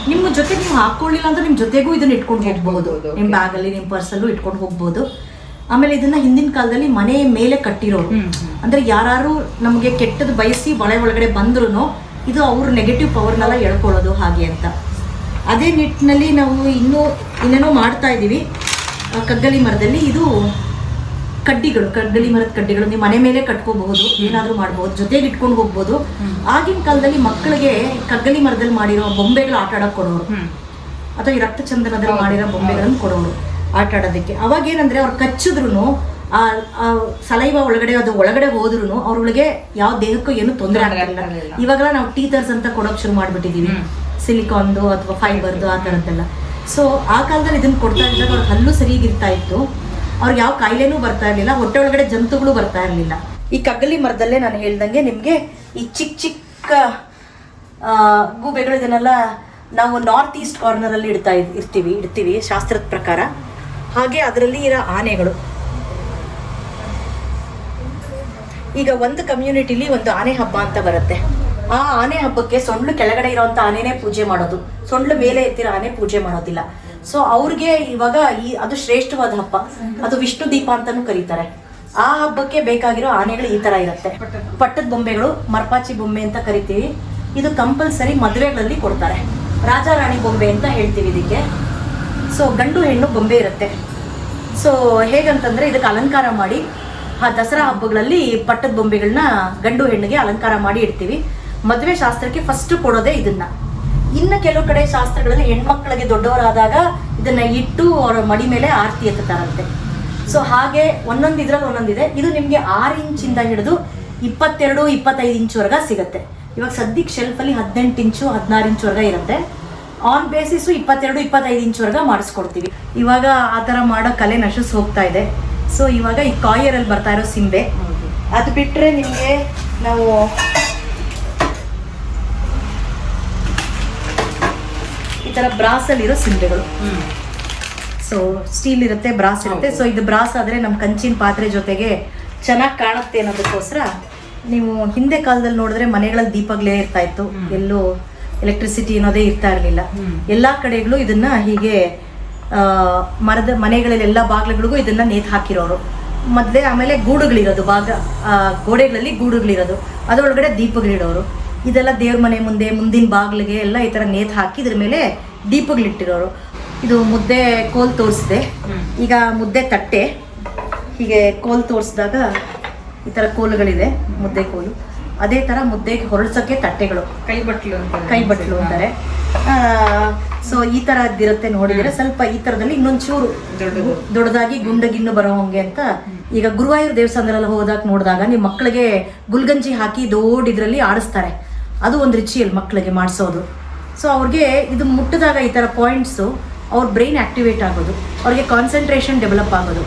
ನಿಮ್ಮ ಜೊತೆ ನೀವು ಹಾಕೊಳ್ಳಿಲ್ಲ ಅಂದ್ರೆ ನಿಮ್ಮ ಜೊತೆಗೂ ಇದನ್ನ ಇಟ್ಕೊಂಡು ಹೋಗ್ಬಹುದು ನಿಮ್ಮ ಬ್ಯಾಗಲ್ಲಿ ನಿಮ್ಮ ಪರ್ಸಲ್ಲೂ ಇಟ್ಕೊಂಡು ಹೋಗ್ಬೋದು. ಆಮೇಲೆ ಇದನ್ನ ಹಿಂದಿನ ಕಾಲದಲ್ಲಿ ಮನೆ ಮೇಲೆ ಕಟ್ಟಿರೋರು. ಅಂದ್ರೆ ಯಾರು ನಮಗೆ ಕೆಟ್ಟದ್ದು ಬಯಸಿ ಒಳ ಒಳಗಡೆ ಬಂದ್ರು ಇದು ಅವ್ರ ನೆಗೆಟಿವ್ ಪವರ್ನೆಲ್ಲ ಎಳ್ಕೊಳ್ಳೋದು ಹಾಗೆ ಅಂತ. ಅದೇ ನಿಟ್ಟಿನಲ್ಲಿ ನಾವು ಇನ್ನೂ ಇನ್ನೇನೋ ಮಾಡ್ತಾ ಇದ್ದೀವಿ. ಕಗ್ಗಲಿ ಮರದಲ್ಲಿ ಇದು ಕಡ್ಡಿಗಳು ಕಗ್ಗಲಿ ಮರದ ಕಡ್ಡಿಗಳು. ನೀವು ಮನೆ ಮೇಲೆ ಕಟ್ಕೋಬಹುದು ಏನಾದ್ರೂ ಮಾಡಬಹುದು ಜೊತೆಗೆ ಇಟ್ಕೊಂಡು ಹೋಗ್ಬೋದು. ಆಗಿನ ಕಾಲದಲ್ಲಿ ಮಕ್ಕಳಿಗೆ ಕಗ್ಗಲಿ ಮರದಲ್ಲಿ ಮಾಡಿರೋ ಬೊಂಬೆಗಳು ಆಟ ಆಡೋಕೆ ಕೊಡೋರು. ಅಥವಾ ಈ ರಕ್ತ ಚಂದನದಲ್ಲಿ ಮಾಡಿರೋ ಬೊಂಬೆಗಳನ್ನು ಕೊಡೋರು ಆಟ ಆಡೋದಕ್ಕೆ. ಅವಾಗ ಏನಂದ್ರೆ ಅವ್ರು ಕಚ್ಚಿದ್ರು ಆ ಸಲೈವ ಒಳಗಡೆ ಅದು ಒಳಗಡೆ ಹೋದ್ರು ಅವ್ರೊಳಗೆ ಯಾವ ದೇಹಕ್ಕೂ ಏನು ತೊಂದರೆ ಆಗಲ್ಲ ಇವಾಗ ಇವಾಗೆಲ್ಲ ನಾವು ಟೀತರ್ಸ್ ಅಂತ ಕೊಡೋಕ್ ಶುರು ಮಾಡ್ಬಿಟ್ಟಿದೀವಿ ಸಿಲಿಕಾನ್ದು ಅಥವಾ ಫೈಬರ್ದು ಆ ಥರದ್ದೆಲ್ಲ. ಸೊ ಆ ಕಾಲದಲ್ಲಿ ಇದನ್ನ ಕೊಡ್ತಾ ಇದ್ದಾಗ ಅವ್ರ ಹಲ್ಲು ಸರಿಯಾಗಿರ್ತಾ ಇತ್ತು. ಅವ್ರಿಗೆ ಯಾವ ಕಾಯಿಲೆನೂ ಬರ್ತಾ ಇರಲಿಲ್ಲ. ಹೊಟ್ಟೆ ಒಳಗಡೆ ಜಂತುಗಳು ಬರ್ತಾ ಇರಲಿಲ್ಲ. ಈ ಕಗ್ಗಲಿ ಮರದಲ್ಲೇ ನಾನು ಹೇಳ್ದಂಗೆ ನಿಮಗೆ ಈ ಚಿಕ್ಕ ಚಿಕ್ಕ ಗೂಬೆಗಳು ಇದನ್ನೆಲ್ಲ ನಾವು ನಾರ್ತ್ ಈಸ್ಟ್ ಕಾರ್ನರಲ್ಲಿ ಇಡ್ತಾ ಇರ್ತೀವಿ, ಇಡ್ತೀವಿ ಶಾಸ್ತ್ರದ ಪ್ರಕಾರ. ಹಾಗೆ ಅದರಲ್ಲಿ ಇರೋ ಆನೆಗಳು. ಈಗ ಒಂದು ಕಮ್ಯುನಿಟಿಲಿ ಒಂದು ಆನೆ ಹಬ್ಬ ಅಂತ ಬರುತ್ತೆ. ಆ ಆನೆ ಹಬ್ಬಕ್ಕೆ ಸೊಂಡ್ಲು ಕೆಳಗಡೆ ಇರೋಂಥ ಆನೆನೇ ಪೂಜೆ ಮಾಡೋದು. ಸೊಂಡ್ಲು ಮೇಲೆ ಎತ್ತಿರೋ ಆನೆ ಪೂಜೆ ಮಾಡೋದಿಲ್ಲ. ಸೊ ಅವ್ರಿಗೆ ಇವಾಗ ಈ ಅದು ಶ್ರೇಷ್ಠವಾದ ಹಬ್ಬ. ಅದು ವಿಷ್ಣು ದೀಪ ಅಂತಾನು ಕರೀತಾರೆ. ಆ ಹಬ್ಬಕ್ಕೆ ಬೇಕಾಗಿರೋ ಆನೆಗಳು ಈ ತರ ಇರುತ್ತೆ. ಪಟ್ಟದ ಬೊಂಬೆಗಳು, ಮರ್ಪಾಚಿ ಬೊಂಬೆ ಅಂತ ಕರಿತೀವಿ. ಇದು ಕಂಪಲ್ಸರಿ ಮದುವೆಗಳಲ್ಲಿ ಕೊಡ್ತಾರೆ. ರಾಜ ರಾಣಿ ಬೊಂಬೆ ಅಂತ ಹೇಳ್ತೀವಿ ಇದಕ್ಕೆ. ಸೊ ಗಂಡು ಹೆಣ್ಣು ಬೊಂಬೆ ಇರುತ್ತೆ. ಸೊ ಹೇಗಂತಂದ್ರೆ ಇದಕ್ಕೆ ಅಲಂಕಾರ ಮಾಡಿ, ಆ ದಸರಾ ಹಬ್ಬಗಳಲ್ಲಿ ಪಟ್ಟದ ಬೊಂಬೆಗಳನ್ನ ಗಂಡು ಹೆಣ್ಣಿಗೆ ಅಲಂಕಾರ ಮಾಡಿ ಇಡ್ತೀವಿ. ಮದುವೆ ಶಾಸ್ತ್ರಕ್ಕೆ ಫಸ್ಟ್ ಕೊಡೋದೇ ಇದನ್ನ. ಇನ್ನು ಕೆಲವು ಕಡೆ ಶಾಸ್ತ್ರಗಳಲ್ಲಿ ಹೆಣ್ಮಕ್ಳಿಗೆ ದೊಡ್ಡವರಾದಾಗ ಇದನ್ನ ಇಟ್ಟು ಅವರ ಮಡಿ ಮೇಲೆ ಆರತಿ ಎತ್ತುತ್ತಾರಂತೆ. ಸೊ ಹಾಗೆ ಒಂದೊಂದು ಇದ್ರಲ್ಲಿ ಒಂದೊಂದಿದೆ. ಇದು ನಿಮಗೆ ಆರು ಇಂಚಿಂದ ಹಿಡಿದು ಇಪ್ಪತ್ತೆರಡು, ಇಪ್ಪತ್ತೈದು ಇಂಚ್ವರೆಗ ಸಿಗುತ್ತೆ. ಇವಾಗ ಸದ್ಯಕ್ಕೆ ಶೆಲ್ಫಲ್ಲಿ ಹದಿನೆಂಟು ಇಂಚು ಹದಿನಾರು ಇಂಚ್ವರೆಗ ಇರುತ್ತೆ. ಆನ್ ಬೇಸಿಸು ಇಪ್ಪತ್ತೆರಡು, ಇಪ್ಪತ್ತೈದು ಇಂಚ್ವರೆಗ ಮಾಡಿಸ್ಕೊಡ್ತೀವಿ. ಇವಾಗ ಆ ಥರ ಮಾಡೋ ಕಲೆ ನಶಿಸ್ ಹೋಗ್ತಾ ಇದೆ. ಸೊ ಇವಾಗ ಈ ಕಾಯರಲ್ಲಿ ಬರ್ತಾ ಇರೋ ಸಿಂಬೆ. ಅದು ಬಿಟ್ಟರೆ ನಿಮಗೆ ನಾವು ಥರ ಬ್ರಾಸಲ್ಲಿರೋ ಸಿಂಬೆಗಳು. ಸೊ ಸ್ಟೀಲ್ ಇರುತ್ತೆ ಬ್ರಾಸ್ ಇರುತ್ತೆ. ಸೊ ಇದು ಬ್ರಾಸ್ ಆದರೆ ನಮ್ಮ ಕಂಚಿನ ಪಾತ್ರೆ ಜೊತೆಗೆ ಚೆನ್ನಾಗಿ ಕಾಣುತ್ತೆ ಅನ್ನೋದಕ್ಕೋಸ್ಕರ ನೀವು ಹಿಂದೆ ಕಾಲದಲ್ಲಿ ನೋಡಿದ್ರೆ ಮನೆಗಳಲ್ಲಿ ದೀಪಗಳೇ ಇರ್ತಾ ಇತ್ತು. ಎಲ್ಲೂ ಎಲೆಕ್ಟ್ರಿಸಿಟಿ ಅನ್ನೋದೇ ಇರ್ತಾ ಇರಲಿಲ್ಲ. ಎಲ್ಲಾ ಕಡೆಗಳು ಇದನ್ನ ಹೀಗೆ ಮರದ ಮನೆಗಳಲ್ಲಿ ಎಲ್ಲ ಬಾಗಿಲುಗಳಿಗೂ ಇದನ್ನ ನೇತು ಹಾಕಿರೋರು. ಮೊದಲೇ ಆಮೇಲೆ ಗೂಡುಗಳಿರೋದು ಬಾಗ ಗೋಡೆಗಳಲ್ಲಿ ಗೂಡುಗಳಿರೋದು. ಅದರೊಳಗಡೆ ದೀಪಗಳಿಡೋರು. ಇದೆಲ್ಲ ದೇವ್ರ ಮನೆ ಮುಂದೆ ಮುಂದಿನ ಬಾಗಿಲಿಗೆ ಎಲ್ಲ ಈ ಥರ ನೇತು ಹಾಕಿ ಇದ್ರ ಮೇಲೆ ದೀಪಗಳಿಟ್ಟಿರೋರು. ಇದು ಮುದ್ದೆ ಕೋಲ್ ತೋರಿಸಿದೆ. ಈಗ ಮುದ್ದೆ ತಟ್ಟೆ ಹೀಗೆ ಕೋಲ್ ತೋರಿಸಿದಾಗ ಈ ಥರ ಕೋಲುಗಳಿದೆ ಮುದ್ದೆ ಕೋಲು. ಅದೇ ಥರ ಮುದ್ದೆಗೆ ಹೊರಳ್ಸೋಕ್ಕೆ ತಟ್ಟೆಗಳು. ಕೈ ಬಟ್ಲು ಕೈ ಬಟ್ಲು ಅಂತಾರೆ. ಸೊ ಈ ಥರದ್ದಿರುತ್ತೆ ನೋಡಿದ್ರೆ ಸ್ವಲ್ಪ ಈ ಥರದಲ್ಲಿ ಇನ್ನೊಂಚೂರು ಚೂರು ದೊಡ್ಡದಾಗಿ ಗುಂಡಗಿನ್ನು ಬರೋ ಹಂಗೆ ಅಂತ. ಈಗ ಗುರುವಾಯೂರ್ ದೇವಸ್ಥಾನದಲ್ಲಿ ಹೋದಾಗ ನೋಡಿದಾಗ ನಿಮ್ಮ ಮಕ್ಕಳಿಗೆ ಗುಲ್ಗಂಜಿ ಹಾಕಿ ದೊಡ್ಡ ಇದರಲ್ಲಿ ಆಡಿಸ್ತಾರೆ. ಅದು ಒಂದು ರಿಚುಯಲ್ ಮಕ್ಕಳಿಗೆ ಮಾಡಿಸೋದು. ಸೊ ಅವ್ರಿಗೆ ಇದು ಮುಟ್ಟಿದಾಗ ಈ ಥರ ಪಾಯಿಂಟ್ಸು ಅವ್ರ ಬ್ರೈನ್ ಆಕ್ಟಿವೇಟ್ ಆಗೋದು. ಅವ್ರಿಗೆ ಕಾನ್ಸಂಟ್ರೇಷನ್ ಡೆವಲಪ್ ಆಗೋದು.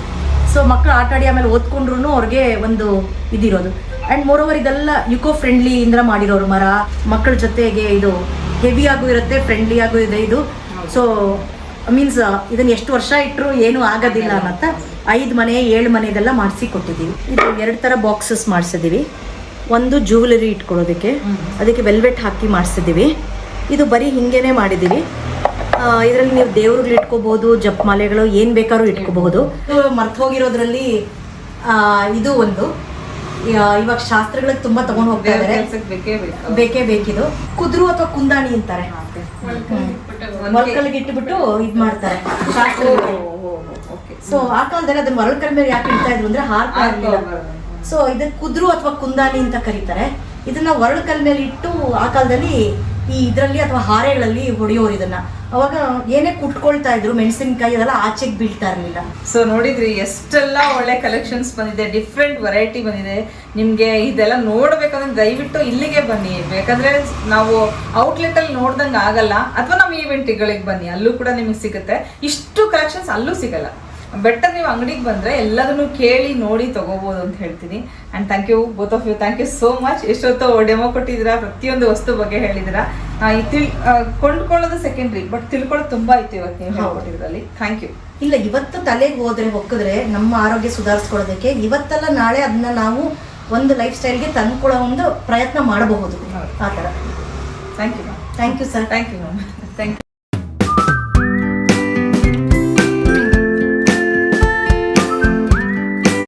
ಸೊ ಮಕ್ಕಳು ಆಟ ಆಡಿ ಆಮೇಲೆ ಓದ್ಕೊಂಡ್ರು ಅವ್ರಿಗೆ ಒಂದು ಇದಿರೋದು. ಆ್ಯಂಡ್ ಓವರ್ ಇದೆಲ್ಲ ಯುಕೋ ಫ್ರೆಂಡ್ಲಿ ಇಂದ್ರ ಮಾಡಿರೋರು. ಮರ ಮಕ್ಕಳ ಜೊತೆಗೆ ಇದು ಹೆವಿ ಆಗು ಇರುತ್ತೆ ಫ್ರೆಂಡ್ಲಿ ಆಗೂ ಇದೆ ಇದು. ಸೊ ಮೀನ್ಸ್ ಇದನ್ನ ಎಷ್ಟು ವರ್ಷ ಇಟ್ಟರು ಏನು ಆಗೋದಿಲ್ಲ ಅನ್ನತ್ತ ಐದು ಮನೆ ಏಳು ಮನೆದೆಲ್ಲ ಮಾಡಿಸಿ ಕೊಟ್ಟಿದ್ದೀವಿ. ಇದು ಎರಡು ಥರ ಬಾಕ್ಸಸ್ ಮಾಡಿಸಿದ್ದೀವಿ. ಒಂದು ಜ್ಯುವೆಲರಿ ಇಟ್ಕೊಳ್ಳೋದಕ್ಕೆ ಅದಕ್ಕೆ ವೆಲ್ವೆಟ್ ಹಾಕಿ ಮಾಡಿಸಿದ್ದೀವಿ. ಇದು ಬರೀ ಹಿಂಗೇನೆ ಮಾಡಿದ್ದೀವಿ. ಇದರಲ್ಲಿ ನೀವು ದೇವ್ರುಗಳು ಇಟ್ಕೋಬಹುದು ಜಪಮಾಲೆಗಳು ಏನ್ ಬೇಕಾದ್ರೂ ಇಟ್ಕೋಬಹುದು. ಮರ್ತು ಹೋಗಿರೋದ್ರಲ್ಲಿ ಇದು ಒಂದು. ಇವಾಗ ಶಾಸ್ತ್ರಗಳಿಗೆ ತುಂಬಾ ತಗೊಂಡು ಹೋಗ್ತಾ ಇದ್ದಾರೆ ಬೇಕೇ ಬೇಕು. ಬೇಕೇ ಬೇಕಿದು. ಕುದ್ರು ಅಥವಾ ಕುಂದಾಣಿ ಅಂತಾರೆ. ಮೊಳಕಲ್ಗೆ ಇಟ್ಬಿಟ್ಟು ಇದ್ ಮಾಡ್ತಾರೆ. ಸೊ ಆ ಕಾಲದಲ್ಲಿ ಅದನ್ನ ಮರಳಕಲ್ ಮೇಲೆ ಯಾಕೆ ಇಡ್ತಾ ಇದ್ರು ಅಂದ್ರೆ ಹಾರ್ತಾ ಇರ್ಲಿಲ್ಲ ಸೊ ಇದನ್ನ ಕುದ್ರು ಅಥವಾ ಕುಂದಾನಿ ಅಂತ ಕರೀತಾರೆ. ಇದನ್ನ ಒರಳುಕಲ್ ಮೇಲೆ ಇಟ್ಟು ಆ ಕಾಲದಲ್ಲಿ ಈ ಇದರಲ್ಲಿ ಅಥವಾ ಹಾರೆಗಳಲ್ಲಿ ಹೊಡೆಯೋರು ಇದನ್ನ. ಅವಾಗ ಏನೇ ಕುಟ್ಕೊಳ್ತಾ ಇದ್ರು, ಮೆಣಸಿನಕಾಯಿ ಅದೆಲ್ಲ ಆಚೆಗೆ ಬೀಳ್ತಾ ಇರಲಿಲ್ಲ. ಸೊ ನೋಡಿದ್ರಿ, ಎಷ್ಟೆಲ್ಲ ಒಳ್ಳೆ ಕಲೆಕ್ಷನ್ಸ್ ಬಂದಿದೆ ಡಿಫ್ರೆಂಟ್ ವೆರೈಟಿ ಬಂದಿದೆ. ನಿಮಗೆ ಇದೆಲ್ಲ ನೋಡ್ಬೇಕಂದ್ರೆ ದಯವಿಟ್ಟು ಇಲ್ಲಿಗೆ ಬನ್ನಿ. ಬೇಕಂದ್ರೆ ನಾವು ಔಟ್ಲೆಟ್ ಅಲ್ಲಿ ನೋಡ್ದಂಗೆ ಆಗಲ್ಲ. ಅಥವಾ ನಮ್ಮ ಈವೆಂಟ್ಗಳಿಗೆ ಬನ್ನಿ. ಅಲ್ಲೂ ಕೂಡ ನಿಮಗೆ ಸಿಗುತ್ತೆ. ಇಷ್ಟು ಕಲೆಕ್ಷನ್ಸ್ ಅಲ್ಲೂ ಸಿಗಲ್ಲ. ಬೆಟರ್ ನೀವು ಅಂಗಡಿಗೆ ಬಂದ್ರೆ ಎಲ್ಲದನ್ನು ಕೇಳಿ ನೋಡಿ ತಗೋಬಹುದು ಅಂತ ಹೇಳ್ತೀನಿ. And thank you both of you thank you so much ಎಷ್ಟೊತ್ತು ಡೆಮೋ ಕೊಟ್ಟಿದ್ದೀರಾ? ಪ್ರತಿಯೊಂದು ವಸ್ತು ಬಗ್ಗೆ ಹೇಳಿದ್ದೀರಾ? ಈ ತಿಳ್ ಕೊಂಡ್ಕೊಳ್ಳೋದು ಸೆಕೆಂಡ್ರಿ ಬಟ್ ತಿಳ್ಕೊಳ್ಳೋದು ತುಂಬಾ ಇತ್ತು ಇವತ್ತು ನೀವು ಹೇಳ್ಕೊಟ್ಟಿದ್ರಲ್ಲಿ ಥ್ಯಾಂಕ್ ಯು ಇಲ್ಲ ಇವತ್ತು ತಲೆಗೆ ಹೋದ್ರೆ ಹೊಕ್ಕಿದ್ರೆ ನಮ್ಮ ಆರೋಗ್ಯ ಸುಧಾರಿಸ್ಕೊಳ್ಳೋದಕ್ಕೆ ಇವತ್ತಲ್ಲ ನಾಳೆ ಅದನ್ನ ನಾವು ಒಂದು ಲೈಫ್ ಸ್ಟೈಲ್ಗೆ ತಂದ್ಕೊಳ್ಳೋ ಒಂದು ಪ್ರಯತ್ನ ಮಾಡಬಹುದು. ಆ ಥರ. Thank you thank you sir thank you ma'am